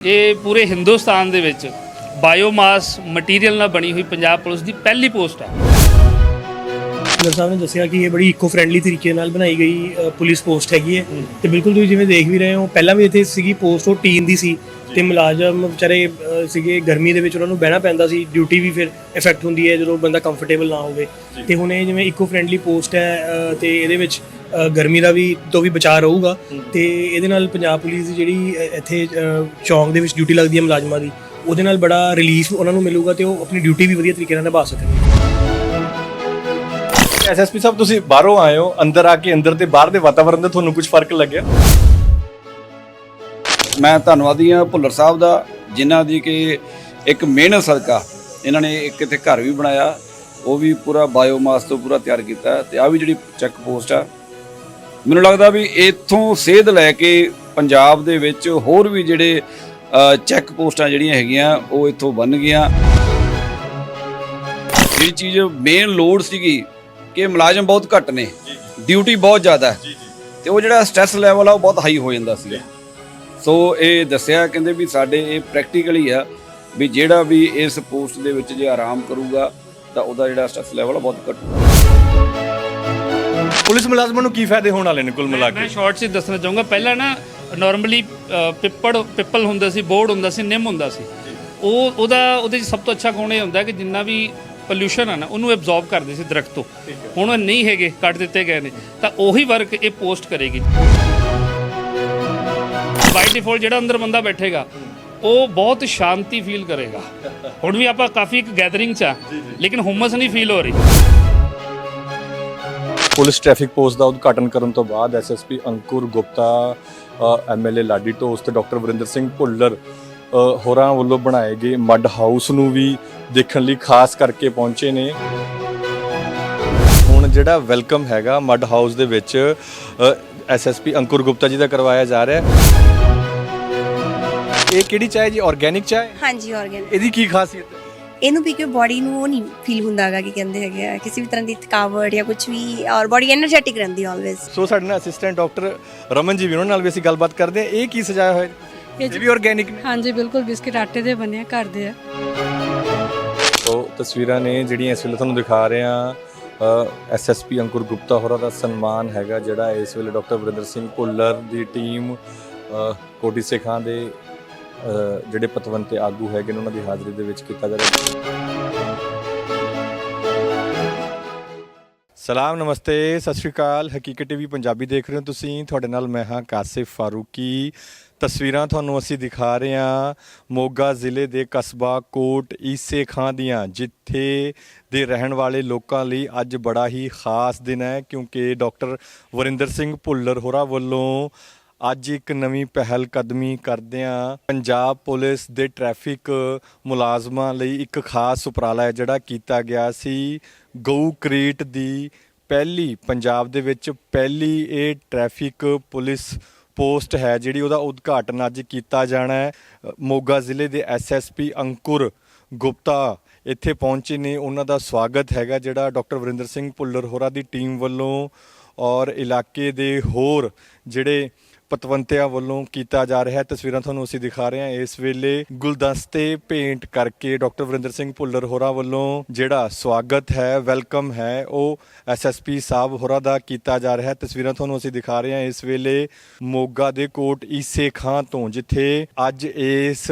ਇਹ ਪੂਰੇ ਹਿੰਦੁਸਤਾਨ ਦੇ ਵਿੱਚ ਬਾਇਓਮਾਸ ਮਟੀਰੀਅਲ ਨਾਲ ਬਣੀ ਹੋਈ ਪੰਜਾਬ ਪੁਲਿਸ ਦੀ ਪਹਿਲੀ ਪੋਸਟ ਹੈ ਕਲਰ ਸਾਹਿਬ ਨੇ ਦੱਸਿਆ ਕਿ ਇਹ ਬੜੀ ਇਕੋ ਫ੍ਰੈਂਡਲੀ ਤਰੀਕੇ ਨਾਲ ਬਣਾਈ ਗਈ ਅ, ਪੁਲਿਸ ਪੋਸਟ ਹੈਗੀ ਹੈ। ਤੇ ਬਿਲਕੁਲ ਤੁਸੀਂ ਜਿਵੇਂ ਦੇਖ ਵੀ ਰਹੇ ਹੋ ਪਹਿਲਾਂ ਵੀ ਇੱਥੇ ਸੀਗੀ ਪੋਸਟ ਉਹ ਟੀਨ ਦੀ ਸੀ ਤੇ ਮੁਲਾਜ਼ਮ ਵਿਚਾਰੇ ਅ, ਸੀਗੇ ਗਰਮੀ ਦੇ ਵਿੱਚ ਉਹਨਾਂ ਨੂੰ ਬਹਿਣਾ ਪੈਂਦਾ ਸੀ ਡਿਊਟੀ ਵੀ ਫਿਰ ਇਫੈਕਟ ਹੁੰਦੀ ਹੈ ਜਦੋਂ ਬੰਦਾ ਕੰਫਰਟੇਬਲ ਨਾ ਹੋਵੇ। ਤੇ ਹੁਣ ਇਹ ਜਿਵੇਂ ਇਕੋ ਫ੍ਰੈਂਡਲੀ ਪੋਸਟ ਹੈ ਅ, ਤੇ ਇਹਦੇ ਵਿੱਚ ਗਰਮੀ ਦਾ ਵੀ ਤੋਂ ਵੀ ਬਚਾਅ ਰਹੂਗਾ ਤੇ ਇਹਦੇ ਨਾਲ ਪੰਜਾਬ ਪੁਲਿਸ ਦੀ ਜਿਹੜੀ ਇੱਥੇ ਚੌਂਕ ਦੇ ਵਿੱਚ ਡਿਊਟੀ ਲੱਗਦੀ ਹੈ ਮੁਲਾਜ਼ਮਾਂ ਦੀ ਉਹਦੇ ਨਾਲ ਬੜਾ ਰਿਲੀਫ ਉਹਨਾਂ ਨੂੰ ਮਿਲੂਗਾ ਤੇ ਉਹ ਆਪਣੀ ਡਿਊਟੀ ਵੀ ਵਧੀਆ ਤਰੀਕੇ ਨਾਲ ਨਿਭਾ ਸਕਣਗੇ। ਐਸਐਸਪੀ ਸਾਹਿਬ ਤੁਸੀਂ ਬਾਹਰੋਂ ਆਏ ਹੋ ਅੰਦਰ ਆ ਕੇ ਅੰਦਰ ਤੇ ਬਾਹਰ ਦੇ ਵਾਤਾਵਰਣ ਦਾ ਤੁਹਾਨੂੰ ਕੁਝ ਫ਼ਰਕ ਲੱਗਿਆ? ਮੈਂ ਧੰਨਵਾਦੀ ਹਾਂ ਭੁੱਲਰ ਸਾਹਿਬ ਦਾ ਜਿਨ੍ਹਾਂ ਦੀ ਕਿ ਇੱਕ ਮਿਹਨਤ ਸਦਕਾ ਇਹਨਾਂ ਨੇ ਇੱਕ ਇੱਥੇ ਘਰ ਵੀ ਬਣਾਇਆ ਉਹ ਵੀ ਪੂਰਾ ਬਾਇਓਮਾਸ ਤੋਂ ਪੂਰਾ ਤਿਆਰ ਕੀਤਾ ਤੇ ਆ ਵੀ ਜਿਹੜੀ ਚੈੱਕ ਪੋਸਟ ਆ ਮੈਨੂੰ ਲੱਗਦਾ ਵੀ ਇੱਥੋਂ ਸੇਧ ਲੈ ਕੇ ਪੰਜਾਬ ਦੇ ਵਿੱਚ ਹੋਰ ਵੀ ਜਿਹੜੇ ਚੈੱਕ ਪੋਸਟਾਂ ਜਿਹੜੀਆਂ ਹੈਗੀਆਂ ਉਹ ਇੱਥੋਂ ਬਣ ਗਈਆਂ। ਜਿਹੜੀ ਚੀਜ਼ ਮੇਨ ਲੋਡ ਸੀਗੀ ਕਿ ਮੁਲਾਜ਼ਮ ਬਹੁਤ ਘੱਟ ਨੇ ਡਿਊਟੀ ਬਹੁਤ ਜ਼ਿਆਦਾ ਹੈ। ਤੇ ਉਹ ਜਿਹੜਾ ਸਟ੍ਰੈਸ ਲੈਵਲ ਆ ਉਹ ਬਹੁਤ ਹਾਈ ਹੋ ਜਾਂਦਾ ਸੀਗਾ। ਸੋ ਇਹ ਦੱਸਿਆ ਕਹਿੰਦੇ ਵੀ ਸਾਡੇ ਇਹ ਪ੍ਰੈਕਟੀਕਲੀ ਆ ਵੀ ਜਿਹੜਾ ਵੀ ਇਸ ਪੋਸਟ ਦੇ ਵਿੱਚ ਜੇ ਆਰਾਮ ਕਰੂਗਾ ਤਾਂ ਉਹਦਾ ਜਿਹੜਾ ਸਟ੍ਰੈਸ ਲੈਵਲ ਬਹੁਤ ਘਟੂਗਾ ਪੁਲਿਸ ਮੁਲਾਜ਼ਮਾਂ ਨੂੰ ਕੀ ਫਾਇਦੇ ਹੋਣ ਵਾਲੇ ਨੇ ਕੁੱਲ ਮਿਲਾ ਮੈਂ ਕੇ ਸ਼ਾਰਟ 'ਚ ਦੱਸਣਾ ਚਾਹੂੰਗਾ ਪਹਿਲਾਂ ਨਾ ਨਾਰਮਲੀ ਪਿੱਪੜ ਪਿੱਪਲ ਹੁੰਦਾ ਸੀ ਬੋਰਡ ਹੁੰਦਾ ਸੀ ਨਿੰਮ ਹੁੰਦਾ ਸੀ। ਉਹ ਉਹਦਾ ਉਹਦੇ 'ਚ ਸਭ ਤੋਂ ਅੱਛਾ ਗੁਣ ਇਹ ਹੁੰਦਾ ਕਿ ਜਿੰਨਾ ਵੀ ਪੋਲੂਸ਼ਨ ਆ ਨਾ ਉਹਨੂੰ ਐਬਜ਼ੌਰਬ ਕਰਦੇ ਸੀ ਦਰਖਤ ਤੋਂ। ਹੁਣ ਉਹ ਨਹੀਂ ਹੈਗੇ ਕੱਟ ਦਿੱਤੇ ਗਏ ਨੇ। ਤਾਂ ਉਹੀ ਵਰਕ ਇਹ ਪੋਸਟ ਕਰੇਗੀ। ਬਾਈ ਡਿਫਾਲਟ ਜਿਹੜਾ ਅੰਦਰ ਬੰਦਾ ਬੈਠੇਗਾ ਉਹ ਬਹੁਤ ਸ਼ਾਂਤੀ ਫੀਲ ਕਰੇਗਾ। ਹੁਣ ਵੀ ਆਪਾਂ ਕਾਫੀ ਇੱਕ ਗੈਦਰਿੰਗ 'ਚ ਆ ਲੇਕਿਨ ਹੁਮਸ ਨਹੀਂ ਫੀਲ ਹੋ ਰਹੀ। ਪੁਲਿਸ ਟ੍ਰੈਫਿਕ ਪੋਸਟ ਦਾ ਉਦਘਾਟਨ ਕਰਨ ਤੋਂ ਬਾਅਦ ਐਸਐਸਪੀ ਅੰਕੁਰ ਗੁਪਤਾ ਐਮਐਲਏ ਲਾਡੀ ਢੋਸ ਤੇ ਡਾਕਟਰ ਵਰਿੰਦਰ ਸਿੰਘ ਭੁੱਲਰ ਹੋਰਾਂ ਵੱਲੋਂ ਬਣਾਏ ਗਏ ਮੱਡ ਹਾਊਸ ਨੂੰ ਵੀ ਦੇਖਣ ਲਈ ਖਾਸ ਕਰਕੇ ਪਹੁੰਚੇ ਨੇ। ਹੁਣ ਜਿਹੜਾ ਵੈਲਕਮ ਹੈਗਾ ਮੱਡ ਹਾਊਸ ਦੇ ਵਿੱਚ ਐਸਐਸਪੀ ਅੰਕੁਰ ਗੁਪਤਾ ਜੀ ਦਾ ਕਰਵਾਇਆ ਜਾ ਰਿਹਾ। ਹੈ ਇਹ ਕਿਹੜੀ ਚਾਹ ਹੈ ਜੀ? ਆਰਗੇਨਿਕ ਚਾਹ ਹੈ? ਹਾਂਜੀ ਆਰਗੈਨਿਕ ਇਹਦੀ ਕੀ ਖਾਸੀਅਤ ਹੈ? ਇਹਨੂੰ ਪੀ ਕੇ ਬਾਡੀ ਨੂੰ ਉਹ ਨਹੀਂ ਫੀਲ ਹੁੰਦਾਗਾ ਕਿ ਕਹਿੰਦੇ ਹੈਗੇ ਆ ਕਿਸੇ ਵੀ ਤਰ੍ਹਾਂ ਦੀ ਥਕਾਵਟ ਜਾਂ ਕੁਝ ਵੀ ਔਰ ਬਾਡੀ એનર્ਜੈਟਿਕ ਰਹਿੰਦੀ ਆਲਵੇਸ ਸੋ ਸਾਡੇ ਨਾਲ ਅਸਿਸਟੈਂਟ ਡਾਕਟਰ ਰਮਨ ਜੀ ਵੀ ਉਹਨਾਂ ਨਾਲ ਵੀ ਅਸੀਂ ਗੱਲਬਾਤ ਕਰਦੇ ਆ ਇਹ ਕੀ ਸਜਾਇਆ ਹੋਇਆ? ਇਹ ਵੀ ਆਰਗੇਨਿਕ ਨੇ? ਹਾਂਜੀ ਬਿਲਕੁਲ ਬਿਸਕਿਟ ਆਟੇ ਦੇ ਬਣੇ ਘਰ ਦੇ ਆ। ਸੋ ਤਸਵੀਰਾਂ ਨੇ ਜਿਹੜੀਆਂ ਇਸ ਵੇਲੇ ਤੁਹਾਨੂੰ ਦਿਖਾ ਰਹੇ ਆ ਐਸਐਸਪੀ ਅੰਕੁਰ ਗੁਪਤਾ ਹੋਰਾਂ ਦਾ ਸਨਮਾਨ ਹੈਗਾ ਜਿਹੜਾ ਇਸ ਵੇਲੇ ਡਾਕਟਰ ਵਰਿੰਦਰ ਸਿੰਘ ਭੁੱਲਰ ਦੀ ਟੀਮ ਕੋਟੀ ਸੇਖਾਂ ਦੇ ਜਿਹੜੇ ਪਤਵੰਤੇ ਆਗੂ ਹੈਗੇ ਨੇ, ਉਹਨਾਂ ਦੀ ਹਾਜ਼ਰੀ ਦੇ ਵਿੱਚ ਕੀਤਾ ਜਾ ਰਿਹਾ ਸਲਾਮ, ਨਮਸਤੇ, ਸਤਿ ਸ਼੍ਰੀ ਅਕਾਲ। ਹਕੀਕਤ ਟੀਵੀ ਪੰਜਾਬੀ ਦੇਖ ਰਹੇ ਹੋ ਤੁਸੀਂ। ਤੁਹਾਡੇ ਨਾਲ ਮੈਂ ਹਾਂ ਕਾਸਿਫ ਫਾਰੂਕੀ। ਤਸਵੀਰਾਂ ਤੁਹਾਨੂੰ ਅਸੀਂ ਦਿਖਾ ਰਹੇ ਹਾਂ ਮੋਗਾ ਜ਼ਿਲ੍ਹੇ ਦੇ ਕਸਬਾ ਕੋਟ ਈਸੇ ਖਾਂ ਦੀਆਂ, ਜਿੱਥੇ ਦੇ ਰਹਿਣ ਵਾਲੇ ਲੋਕਾਂ ਲਈ ਅੱਜ ਬੜਾ ਹੀ ਖਾਸ ਦਿਨ ਹੈ, ਕਿਉਂਕਿ ਡਾਕਟਰ ਵਰਿੰਦਰ ਸਿੰਘ ਭੁੱਲਰ ਹੋਰਾਂ ਵੱਲੋਂ ਅੱਜ ਇੱਕ ਨਵੀਂ ਪਹਿਲ ਕਦਮੀ ਕਰਦਿਆਂ ਪੰਜਾਬ ਪੁਲਿਸ ਦੇ ਟ੍ਰੈਫਿਕ ਮੁਲਾਜ਼ਮਾਂ ਲਈ ਇੱਕ ਖਾਸ ਉਪਰਾਲਾ ਹੈ, ਜਿਹੜਾ ਕੀਤਾ ਗਿਆ ਸੀ। ਗਊ ਕ੍ਰੀਟ ਦੀ ਪਹਿਲੀ, ਪੰਜਾਬ ਦੇ ਵਿੱਚ ਪਹਿਲੀ ਇਹ ਟ੍ਰੈਫਿਕ ਪੁਲਿਸ ਪੋਸਟ ਹੈ, ਜਿਹੜੀ ਉਹਦਾ ਉਦਘਾਟਨ ਅੱਜ ਕੀਤਾ ਜਾਣਾ ਹੈ। ਮੋਗਾ ਜ਼ਿਲ੍ਹੇ ਦੇ ਐਸਐਸਪੀ ਅੰਕੁਰ ਗੁਪਤਾ ਇੱਥੇ ਪਹੁੰਚੇ ਨੇ। ਉਹਨਾਂ ਦਾ ਸਵਾਗਤ ਹੈਗਾ, ਜਿਹੜਾ ਡਾਕਟਰ ਵਰਿੰਦਰ ਸਿੰਘ ਭੁੱਲਰ ਹੋਰਾਂ ਦੀ ਟੀਮ ਵੱਲੋਂ ਔਰ ਇਲਾਕੇ ਦੇ ਹੋਰ ਜਿਹੜੇ ਪਤਵੰਤਿਆਂ ਵੱਲੋਂ ਕੀਤਾ ਜਾ ਰਿਹਾ ਹੈ। ਤਸਵੀਰਾਂ ਤੁਹਾਨੂੰ ਅਸੀਂ ਦਿਖਾ ਰਹੇ ਹਾਂ। ਇਸ ਵੇਲੇ ਗੁਲਦਸਤੇ ਭੇਂਟ ਕਰਕੇ ਡਾਕਟਰ ਵਰਿੰਦਰ ਸਿੰਘ ਭੁੱਲਰ ਹੋਰਾਂ ਵੱਲੋਂ ਜਿਹੜਾ ਸਵਾਗਤ ਹੈ, ਵੈਲਕਮ ਹੈ, ਉਹ ਐਸਐਸਪੀ ਸਾਹਿਬ ਹੋਰਾਂ ਦਾ ਕੀਤਾ ਜਾ ਰਿਹਾ ਹੈ। ਤਸਵੀਰਾਂ ਤੁਹਾਨੂੰ ਅਸੀਂ ਦਿਖਾ ਰਹੇ ਹਾਂ। ਇਸ ਵੇਲੇ ਮੋਗਾ ਦੇ ਕੋਟ ਈਸੇ ਖਾਂ ਤੋਂ, ਜਿੱਥੇ ਅੱਜ ਇਸ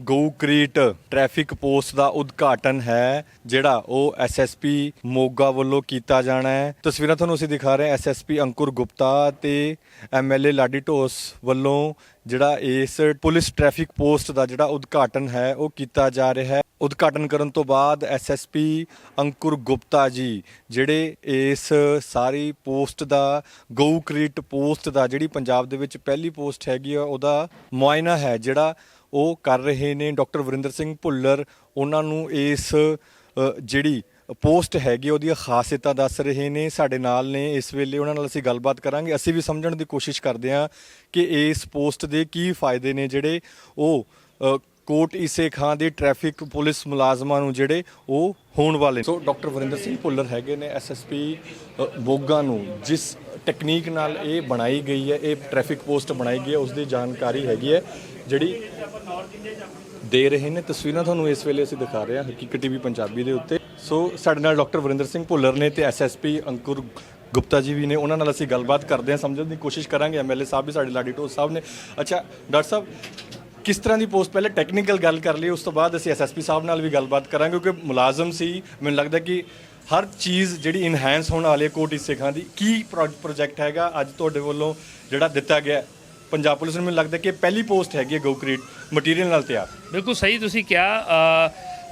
ਗਊ ਕ੍ਰੀਟ ਟ੍ਰੈਫਿਕ ਪੋਸਟ ਦਾ ਉਦਘਾਟਨ ਹੈ, ਜਿਹੜਾ ਉਹ ਐਸਐਸਪੀ ਮੋਗਾ ਵੱਲੋਂ ਕੀਤਾ ਜਾਣਾ ਹੈ। ਤਸਵੀਰਾਂ ਤੁਹਾਨੂੰ ਅਸੀਂ ਦਿਖਾ ਰਹੇ ਹਾਂ ਐਸਐਸਪੀ ਅੰਕੁਰ ਗੁਪਤਾ ਤੇ ਐਮਐਲਏ ਲਾਡੀ ਢੋਸ ਵੱਲੋਂ, ਜਿਹੜਾ ਇਸ ਪੁਲਿਸ ਟ੍ਰੈਫਿਕ ਪੋਸਟ ਦਾ ਜਿਹੜਾ ਉਦਘਾਟਨ ਹੈ, ਉਹ ਕੀਤਾ ਜਾ ਰਿਹਾ ਹੈ। ਉਦਘਾਟਨ ਕਰਨ ਤੋਂ ਬਾਅਦ ਐਸਐਸਪੀ ਅੰਕੁਰ ਗੁਪਤਾ ਜੀ, ਜਿਹੜੇ ਇਸ ਸਾਰੀ ਪੋਸਟ ਦਾ, ਗਊ ਕ੍ਰੀਟ ਪੋਸਟ ਦਾ, ਜਿਹੜੀ ਪੰਜਾਬ ਦੇ ਵਿੱਚ ਪਹਿਲੀ ਪੋਸਟ ਹੈਗੀ ਆ, ਉਹਦਾ ਮੁਆਇਨਾ ਹੈ, ਜਿਹੜਾ ਉਹ ਕਰ ਰਹੇ ਨੇ, ਡਾਕਟਰ ਵਰਿੰਦਰ ਸਿੰਘ ਭੁੱਲਰ, ਉਹਨਾਂ ਨੂੰ ਇਸ ਜਿਹੜੀ ਪੋਸਟ ਹੈਗੀ, ਉਹਦੀਆਂ ਖਾਸੀਅਤਾਂ ਦੱਸ ਰਹੇ ਨੇ, ਸਾਡੇ ਨਾਲ ਨੇ, ਇਸ ਵੇਲੇ ਉਹਨਾਂ ਨਾਲ ਅਸੀਂ ਗੱਲਬਾਤ ਕਰਾਂਗੇ। ਅਸੀਂ ਵੀ ਸਮਝਣ ਦੀ ਕੋਸ਼ਿਸ਼ ਕਰਦੇ ਹਾਂ ਕਿ ਇਸ ਪੋਸਟ ਦੇ ਕੀ ਫਾਇਦੇ ਨੇ ਜਿਹੜੇ ਉਹ ਕੋਟ ਈਸੇ ਖਾਂ ਦੇ ਟ੍ਰੈਫਿਕ ਪੁਲਿਸ ਮੁਲਾਜ਼ਮਾਂ ਨੂੰ ਜਿਹੜੇ ਉਹ ਹੋਣ ਵਾਲੇ ਸੋ ਡਾਕਟਰ ਵਰਿੰਦਰ ਸਿੰਘ ਭੁੱਲਰ ਹੈਗੇ ਨੇ ਐਸਐਸਪੀ ਬੋਗਾ ਨੂੰ, ਜਿਸ ਟੈਕਨੀਕ ਨਾਲ ਇਹ ਬਣਾਈ ਗਈ ਹੈ, ਇਹ ਟ੍ਰੈਫਿਕ ਪੋਸਟ ਬਣਾਈ ਗਈ ਹੈ ਉਸ ਦੀ ਜਾਣਕਾਰੀ ਹੈਗੀ ਹੈ। ਜਿਹੜੀ ਦੇ ਰਹੇ ਨੇ ਤਸਵੀਰਾਂ ਤੁਹਾਨੂੰ ਇਸ ਵੇਲੇ ਅਸੀਂ ਦਿਖਾ ਰਹੇ ਹਾਂ, ਹਕੀਕਤ ਟੀਵੀ ਪੰਜਾਬੀ ਦੇ ਉੱਤੇ। ਸੋ ਸਾਡੇ ਨਾਲ ਡਾਕਟਰ ਵਰਿੰਦਰ ਸਿੰਘ ਭੁੱਲਰ ਨੇ ਤੇ ਐਸਐਸਪੀ ਅੰਕੁਰ ਗੁਪਤਾ ਜੀ ਵੀ ਨੇ, ਉਹਨਾਂ ਨਾਲ ਅਸੀਂ ਗੱਲਬਾਤ ਕਰਦੇ ਹਾਂ, ਸਮਝਣ ਦੀ ਕੋਸ਼ਿਸ਼ ਕਰਾਂਗੇ। ਐਮਐਲਏ ਸਾਹਿਬ ਵੀ ਸਾਡੇ ਲਾਡੀ ਢੋਸ ਸਾਹਿਬ ਨੇ। ਅੱਛਾ, ਡਾਕਟਰ ਸਾਹਿਬ, ਕਿਸ ਤਰ੍ਹਾਂ ਦੀ ਪੋਸਟ ਪਹਿਲੇ ਟੈਕਨੀਕਲ ਗੱਲ ਕਰ ਲਈ, ਉਸ ਤੋਂ ਬਾਅਦ ਅਸੀਂ ਐਸਐਸਪੀ ਸਾਹਿਬ ਨਾਲ ਵੀ ਗੱਲਬਾਤ ਕਰਾਂਗੇ, ਕਿਉਂਕਿ ਮੁਲਾਜ਼ਮ ਸੀ। ਮੈਨੂੰ ਲੱਗਦਾ ਕਿ ਹਰ ਚੀਜ਼ ਜਿਹੜੀ ਇਨਹੈਂਸ ਹੋਣ ਵਾਲੀ ਹੈ ਕੋਟੀ ਸਿੱਖਾਂ ਦੀ, ਕੀ ਪ੍ਰੋਜੈਕਟ ਹੈਗਾ, ਅੱਜ ਤੁਹਾਡੇ ਵੱਲੋਂ ਜਿਹੜਾ ਦਿੱਤਾ ਗਿਆ ਪੰਜਾਬ ਪੁਲਿਸ ਨੂੰ ਮੈਨੂੰ ਲੱਗਦਾ ਕਿ ਇਹ ਪਹਿਲੀ ਪੋਸਟ ਹੈਗੀ ਹੈ ਗੋਕਰੀਟ ਮਟੀਰੀਅਲ ਨਾਲ ਤਿਆਰ। ਬਿਲਕੁਲ ਸਹੀ ਤੁਸੀਂ ਕਿਹਾ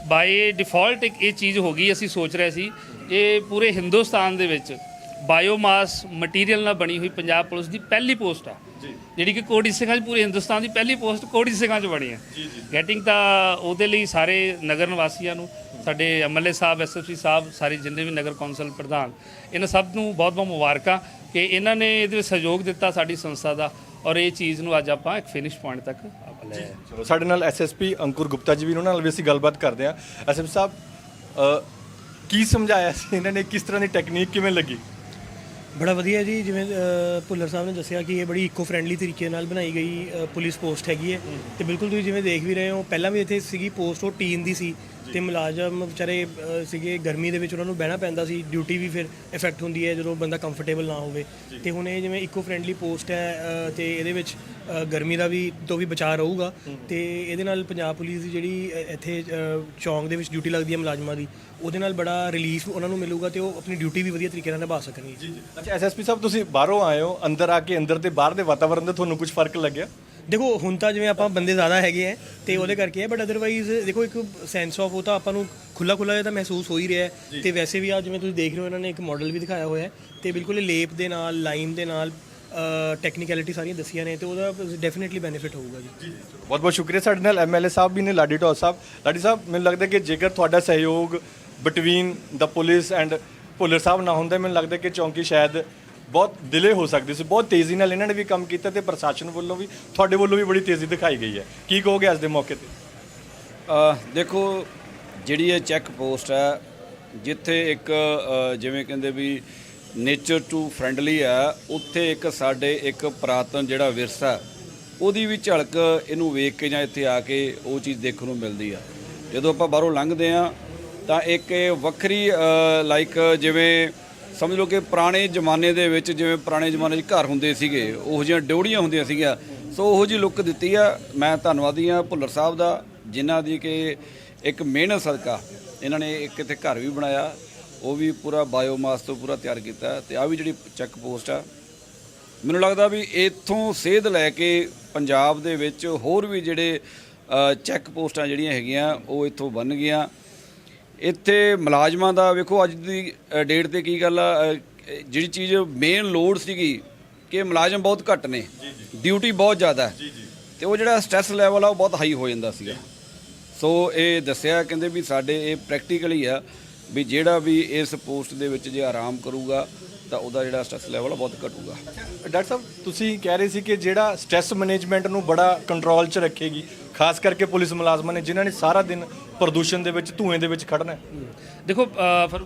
ਬਾਈ ਡਿਫਾਲਟ ਇੱਕ ਇਹ ਚੀਜ਼ ਹੋ ਗਈ ਅਸੀਂ ਸੋਚ ਰਹੇ ਸੀ। ਇਹ ਪੂਰੇ ਹਿੰਦੁਸਤਾਨ ਦੇ ਵਿੱਚ ਬਾਇਓਮਾਸ ਮਟੀਰੀਅਲ ਨਾਲ ਬਣੀ ਹੋਈ ਪੰਜਾਬ ਪੁਲਿਸ ਦੀ ਪਹਿਲੀ ਪੋਸਟ ਆ। ਜਿਹੜੀ ਕਿ ਕੋਡੀ ਸਿੰਘਾਂ 'ਚ ਪੂਰੇ ਹਿੰਦੁਸਤਾਨ ਦੀ ਪਹਿਲੀ ਪੋਸਟ ਕੋਡੀ ਸਿੰਘਾਂ 'ਚ ਬਣੀ ਹੈ। ਗੈਟਿੰਗ ਤਾਂ ਉਹਦੇ ਲਈ ਸਾਰੇ ਨਗਰ ਨਿਵਾਸੀਆਂ ਨੂੰ ਸਾਡੇ ਐਮਐਲਏ ਸਾਹਿਬ ਐਸਐਸਪੀ ਸਾਹਿਬ ਸਾਰੇ ਜਿੰਨੇ ਵੀ ਨਗਰ ਕੌਂਸਲ ਪ੍ਰਧਾਨ ਇਹਨਾਂ ਸਭ ਨੂੰ ਬਹੁਤ ਬਹੁਤ ਮੁਬਾਰਕਾਂ ਕਿ ਇਹਨਾਂ ਨੇ ਇਹਦੇ ਵਿੱਚ ਸਹਿਯੋਗ ਦਿੱਤਾ ਸਾਡੀ ਸੰਸਥਾ ਦਾ। ਔਰ ਇਹ ਚੀਜ਼ ਨੂੰ ਅੱਜ ਆਪਾਂ ਇੱਕ ਫਿਨਿਸ਼ ਪੁਆਇੰਟ ਤੱਕ ਆਪਾਂ ਲੈ ਆਏ। ਚਲੋ ਸਾਡੇ ਨਾਲ ਐਸਐਸਪੀ ਅੰਕੁਰ ਗੁਪਤਾ ਜੀ ਵੀ ਨੇ, ਉਹਨਾਂ ਨਾਲ ਵੀ ਅਸੀਂ ਗੱਲਬਾਤ ਕਰਦੇ ਹਾਂ। ਐਸਐਸਪੀ ਸਾਹਿਬ ਅ, ਕੀ ਸਮਝਾਇਆ ਸੀ ਇਹਨਾਂ ਨੇ? ਕਿਸ ਤਰ੍ਹਾਂ ਦੀ ਟੈਕਨੀਕ ਕਿਵੇਂ ਲੱਗੀ? ਬੜਾ ਵਧੀਆ ਜੀ ਜਿਵੇਂ ਭੁੱਲਰ ਸਾਹਿਬ ਨੇ ਦੱਸਿਆ ਕਿ ਇਹ ਬੜੀ ਇਕੋ ਫ੍ਰੈਂਡਲੀ ਤਰੀਕੇ ਨਾਲ ਬਣਾਈ ਗਈ ਪੁਲਿਸ ਪੋਸਟ ਹੈਗੀ ਹੈ। ਤੇ ਬਿਲਕੁਲ ਤੁਸੀਂ ਜਿਵੇਂ ਦੇਖ ਵੀ ਰਹੇ ਹੋ ਪਹਿਲਾਂ ਵੀ ਇੱਥੇ ਸੀਗੀ ਪੋਸਟ ਉਹ ਟੀਨ ਦੀ ਸੀ। ਤੇ ਮੁਲਾਜ਼ਮ ਵਿਚਾਰੇ ਅ, ਸੀਗੇ ਗਰਮੀ ਦੇ ਵਿੱਚ ਉਹਨਾਂ ਨੂੰ ਬਹਿਣਾ ਪੈਂਦਾ ਸੀ ਡਿਊਟੀ ਵੀ ਫਿਰ ਇਫੈਕਟ ਹੁੰਦੀ ਹੈ ਜਦੋਂ ਬੰਦਾ ਕੰਫਰਟੇਬਲ ਨਾ ਹੋਵੇ। ਤੇ ਹੁਣ ਇਹ ਜਿਵੇਂ ਇਕੋ ਫ੍ਰੈਂਡਲੀ ਪੋਸਟ ਹੈ ਅ, ਤੇ ਇਹਦੇ ਵਿੱਚ ਅ, ਗਰਮੀ ਦਾ ਵੀ ਤੋਂ ਵੀ ਬਚਾਅ ਰਹੂਗਾ। ਤੇ ਇਹਦੇ ਨਾਲ ਪੰਜਾਬ ਪੁਲਿਸ ਦੀ ਜਿਹੜੀ ਅ, ਇੱਥੇ ਅ, ਚੌਂਕ ਦੇ ਵਿੱਚ ਡਿਊਟੀ ਲੱਗਦੀ ਹੈ ਮੁਲਾਜ਼ਮਾਂ ਦੀ ਉਹਦੇ ਨਾਲ ਬੜਾ ਰਿਲੀਫ ਉਹਨਾਂ ਨੂੰ ਮਿਲੂਗਾ ਤੇ ਉਹ ਆਪਣੀ ਡਿਊਟੀ ਵੀ ਵਧੀਆ ਤਰੀਕੇ ਨਾਲ ਨਿਭਾ ਸਕਣਗੇ। ਅੱਛਾ ਐਸਐਸਪੀ ਸਾਹਿਬ ਤੁਸੀਂ ਬਾਹਰੋਂ ਆਏ ਹੋ ਅੰਦਰ ਆ ਕੇ ਅੰਦਰ ਤੇ ਬਾਹਰ ਦੇ ਵਾਤਾਵਰਣ ਦਾ ਤੁਹਾਨੂੰ ਕੁਝ ਫ਼ਰਕ ਲੱਗਿਆ? ਦੇਖੋ ਹੁਣ ਤਾਂ ਜਿਵੇਂ ਆਪਾਂ ਬੰਦੇ ਜ਼ਿਆਦਾ ਹੈਗੇ ਆ ਤੇ ਉਹਦੇ ਕਰਕੇ ਹੈ ਬਟ ਅਦਰਵਾਈਜ਼ ਦੇਖੋ ਇੱਕ ਸੈਂਸ ਆਫ ਉਹ ਤਾਂ ਆਪਾਂ ਨੂੰ ਖੁੱਲਾ ਖੁੱਲਾ ਜਿਹਾ ਤਾਂ ਮਹਿਸੂਸ ਹੋ ਹੀ ਰਿਹਾ ਹੈ। ਤੇ ਵੈਸੇ ਵੀ ਆ ਜਿਵੇਂ ਤੁਸੀਂ ਦੇਖ ਰਹੇ ਹੋ ਇਹਨਾਂ ਨੇ ਇੱਕ ਮਾਡਲ ਵੀ ਦਿਖਾਇਆ ਹੋਇਆ ਹੈ ਤੇ ਬਿਲਕੁਲ ਲੇਪ ਦੇ ਨਾਲ ਲਾਈਮ ਦੇ ਨਾਲ ਟੈਕਨੀਕੈਲਿਟੀ ਸਾਰੀਆਂ ਦੱਸੀਆਂ ਨੇ ਤੇ ਉਹਦਾ ਡੈਫੀਨਿਟਲੀ ਬੈਨੀਫਿਟ ਹੋਊਗਾ ਜੀ। ਬਹੁਤ ਬਹੁਤ ਸ਼ੁਕਰੀਆ ਸਾਡੇ ਨਾਲ ਐਮਐਲਏ ਸਾਹਿਬ ਵੀ ਨੇ ਲਾਡੀ ਢੋਸ ਸਾਹਿਬ। ਲਾਡੀ ਸਾਹਿਬ ਮੈਨੂੰ ਲੱਗਦਾ ਕਿ ਜੇਕਰ ਤੁਹਾਡਾ ਸਹਿਯੋਗ ਬਿਟਵੀਨ ਦਾ ਪੁਲਿਸ ਐਂਡ ਭੁੱਲਰ ਸਾਹਿਬ ਨਾ ਹੁੰਦਾ ਮੈਨੂੰ ਲੱਗਦਾ ਕਿ ਚੌਂਕੀ ਸ਼ਾਇਦ ਬਹੁਤ ਡਿਲੇ ਹੋ ਸਕਦੀ ਸੀ ਬਹੁਤ ਤੇਜ਼ੀ ਨਾਲ ਇਹਨਾਂ ਨੇ ਵੀ ਕੰਮ ਕੀਤਾ ਤੇ ਪ੍ਰਸ਼ਾਸਨ ਵੱਲੋਂ ਵੀ ਤੁਹਾਡੇ ਵੱਲੋਂ ਵੀ ਬੜੀ ਤੇਜ਼ੀ ਦਿਖਾਈ ਗਈ ਹੈ। ਕੀ ਕਹੋਗੇ ਅੱਜ ਦੇ ਮੌਕੇ ਤੇ? ਅ, ਦੇਖੋ ਜਿਹੜੀ ਇਹ ਚੈੱਕ ਪੋਸਟ ਹੈ ਜਿੱਥੇ ਇੱਕ ਅ, ਜਿਵੇਂ ਕਹਿੰਦੇ ਵੀ ਨੇਚਰ ਟੂ ਫ੍ਰੈਂਡਲੀ ਹੈ ਉੱਥੇ ਇੱਕ ਸਾਡੇ ਇੱਕ ਪੁਰਾਤਨ ਜਿਹੜਾ ਵਿਰਸਾ ਉਹਦੀ ਵੀ ਝਲਕ ਇਹਨੂੰ ਵੇਖ ਕੇ ਜਾਂ ਇੱਥੇ ਆ ਕੇ ਉਹ ਚੀਜ਼ ਦੇਖਣ ਨੂੰ ਮਿਲਦੀ ਆ। ਜਦੋਂ ਆਪਾਂ ਬਾਹਰੋਂ ਲੰਘਦੇ ਆ ਤਾਂ ਇੱਕ ਇਹ ਵੱਖਰੀ ਲਾਈਕ ਜਿਵੇਂ ਸਮਝ ਲਓ ਕਿ ਪੁਰਾਣੇ ਜ਼ਮਾਨੇ ਦੇ ਵਿੱਚ ਜਿਵੇਂ ਪੁਰਾਣੇ ਜ਼ਮਾਨੇ 'ਚ ਘਰ ਹੁੰਦੇ ਸੀਗੇ, ਉਹੋ ਜਿਹੀਆਂ ਡਿਉੜੀਆਂ ਹੁੰਦੀਆਂ ਸੀਗੀਆਂ। ਸੋ ਉਹੋ ਜਿਹੀ ਲੁੱਕ ਦਿੱਤੀ ਆ। ਮੈਂ ਧੰਨਵਾਦੀ ਆ ਭੁੱਲਰ ਸਾਹਿਬ ਦਾ, ਜਿਨ੍ਹਾਂ ਦੀ ਕਿ ਇੱਕ ਮਿਹਨਤ ਸਦਕਾ ਇਹਨਾਂ ਨੇ ਇੱਕ ਇੱਥੇ ਘਰ ਵੀ ਬਣਾਇਆ। ਉਹ ਵੀ ਪੂਰਾ ਬਾਇਓਮਾਸ ਤੋਂ ਪੂਰਾ ਤਿਆਰ ਕੀਤਾ ਤੇ ਆ ਵੀ ਜਿਹੜੀ ਚੈੱਕ ਪੋਸਟ ਆ। ਮੈਨੂੰ ਲੱਗਦਾ ਵੀ ਇੱਥੋਂ ਸੇਧ ਲੈ ਕੇ ਪੰਜਾਬ ਦੇ ਵਿੱਚ ਹੋਰ ਵੀ ਜਿਹੜੇ ਚੈੱਕ ਪੋਸਟਾਂ ਜਿਹੜੀਆਂ ਹੈਗੀਆਂ, ਉਹ ਇੱਥੋਂ ਬਣ ਗਈਆਂ। ਇੱਥੇ ਮੁਲਾਜ਼ਮਾਂ ਦਾ ਵੇਖੋ ਅੱਜ ਦੀ ਡੇਟ ਤੇ ਕੀ ਗੱਲ ਆ ਜਿਹੜੀ ਚੀਜ਼ ਮੇਨ ਲੋਡ ਸੀਗੀ ਕਿ ਮੁਲਾਜ਼ਮ ਬਹੁਤ ਘੱਟ ਨੇ। ਡਿਊਟੀ ਬਹੁਤ ਜ਼ਿਆਦਾ। ਹੈ ਤੇ ਉਹ ਜਿਹੜਾ ਸਟ੍ਰੈਸ ਲੈਵਲ ਆ ਉਹ ਬਹੁਤ ਹਾਈ ਹੋ ਜਾਂਦਾ ਸੀਗਾ। ਸੋ ਇਹ ਦੱਸਿਆ ਕਹਿੰਦੇ ਵੀ ਸਾਡੇ ਇਹ ਪ੍ਰੈਕਟੀਕਲੀ ਆ ਵੀ ਜਿਹੜਾ ਵੀ ਇਸ ਪੋਸਟ ਦੇ ਵਿੱਚ ਜੇ ਆਰਾਮ ਕਰੂਗਾ ਤਾਂ ਉਹਦਾ ਜਿਹੜਾ ਸਟ੍ਰੈਸ ਲੈਵਲ ਆ ਬਹੁਤ ਘਟੂਗਾ। ਡਾਕਟਰ ਸਾਹਿਬ ਤੁਸੀਂ ਕਹਿ ਰਹੇ ਸੀ ਕਿ ਜਿਹੜਾ ਸਟ੍ਰੈਸ ਮੈਨੇਜਮੈਂਟ ਨੂੰ ਬੜਾ ਕੰਟਰੋਲ 'ਚ ਰੱਖੇਗੀ ਖਾਸ ਕਰਕੇ ਪੁਲਿਸ ਮੁਲਾਜ਼ਮਾਂ ਨੇ ਜਿਨ੍ਹਾਂ ਨੇ ਸਾਰਾ ਦਿਨ ਪ੍ਰਦੂਸ਼ਣ ਦੇ ਵਿੱਚ ਧੂਏ ਦੇ ਵਿੱਚ ਖੜਨਾ ਹੈ। ਦੇਖੋ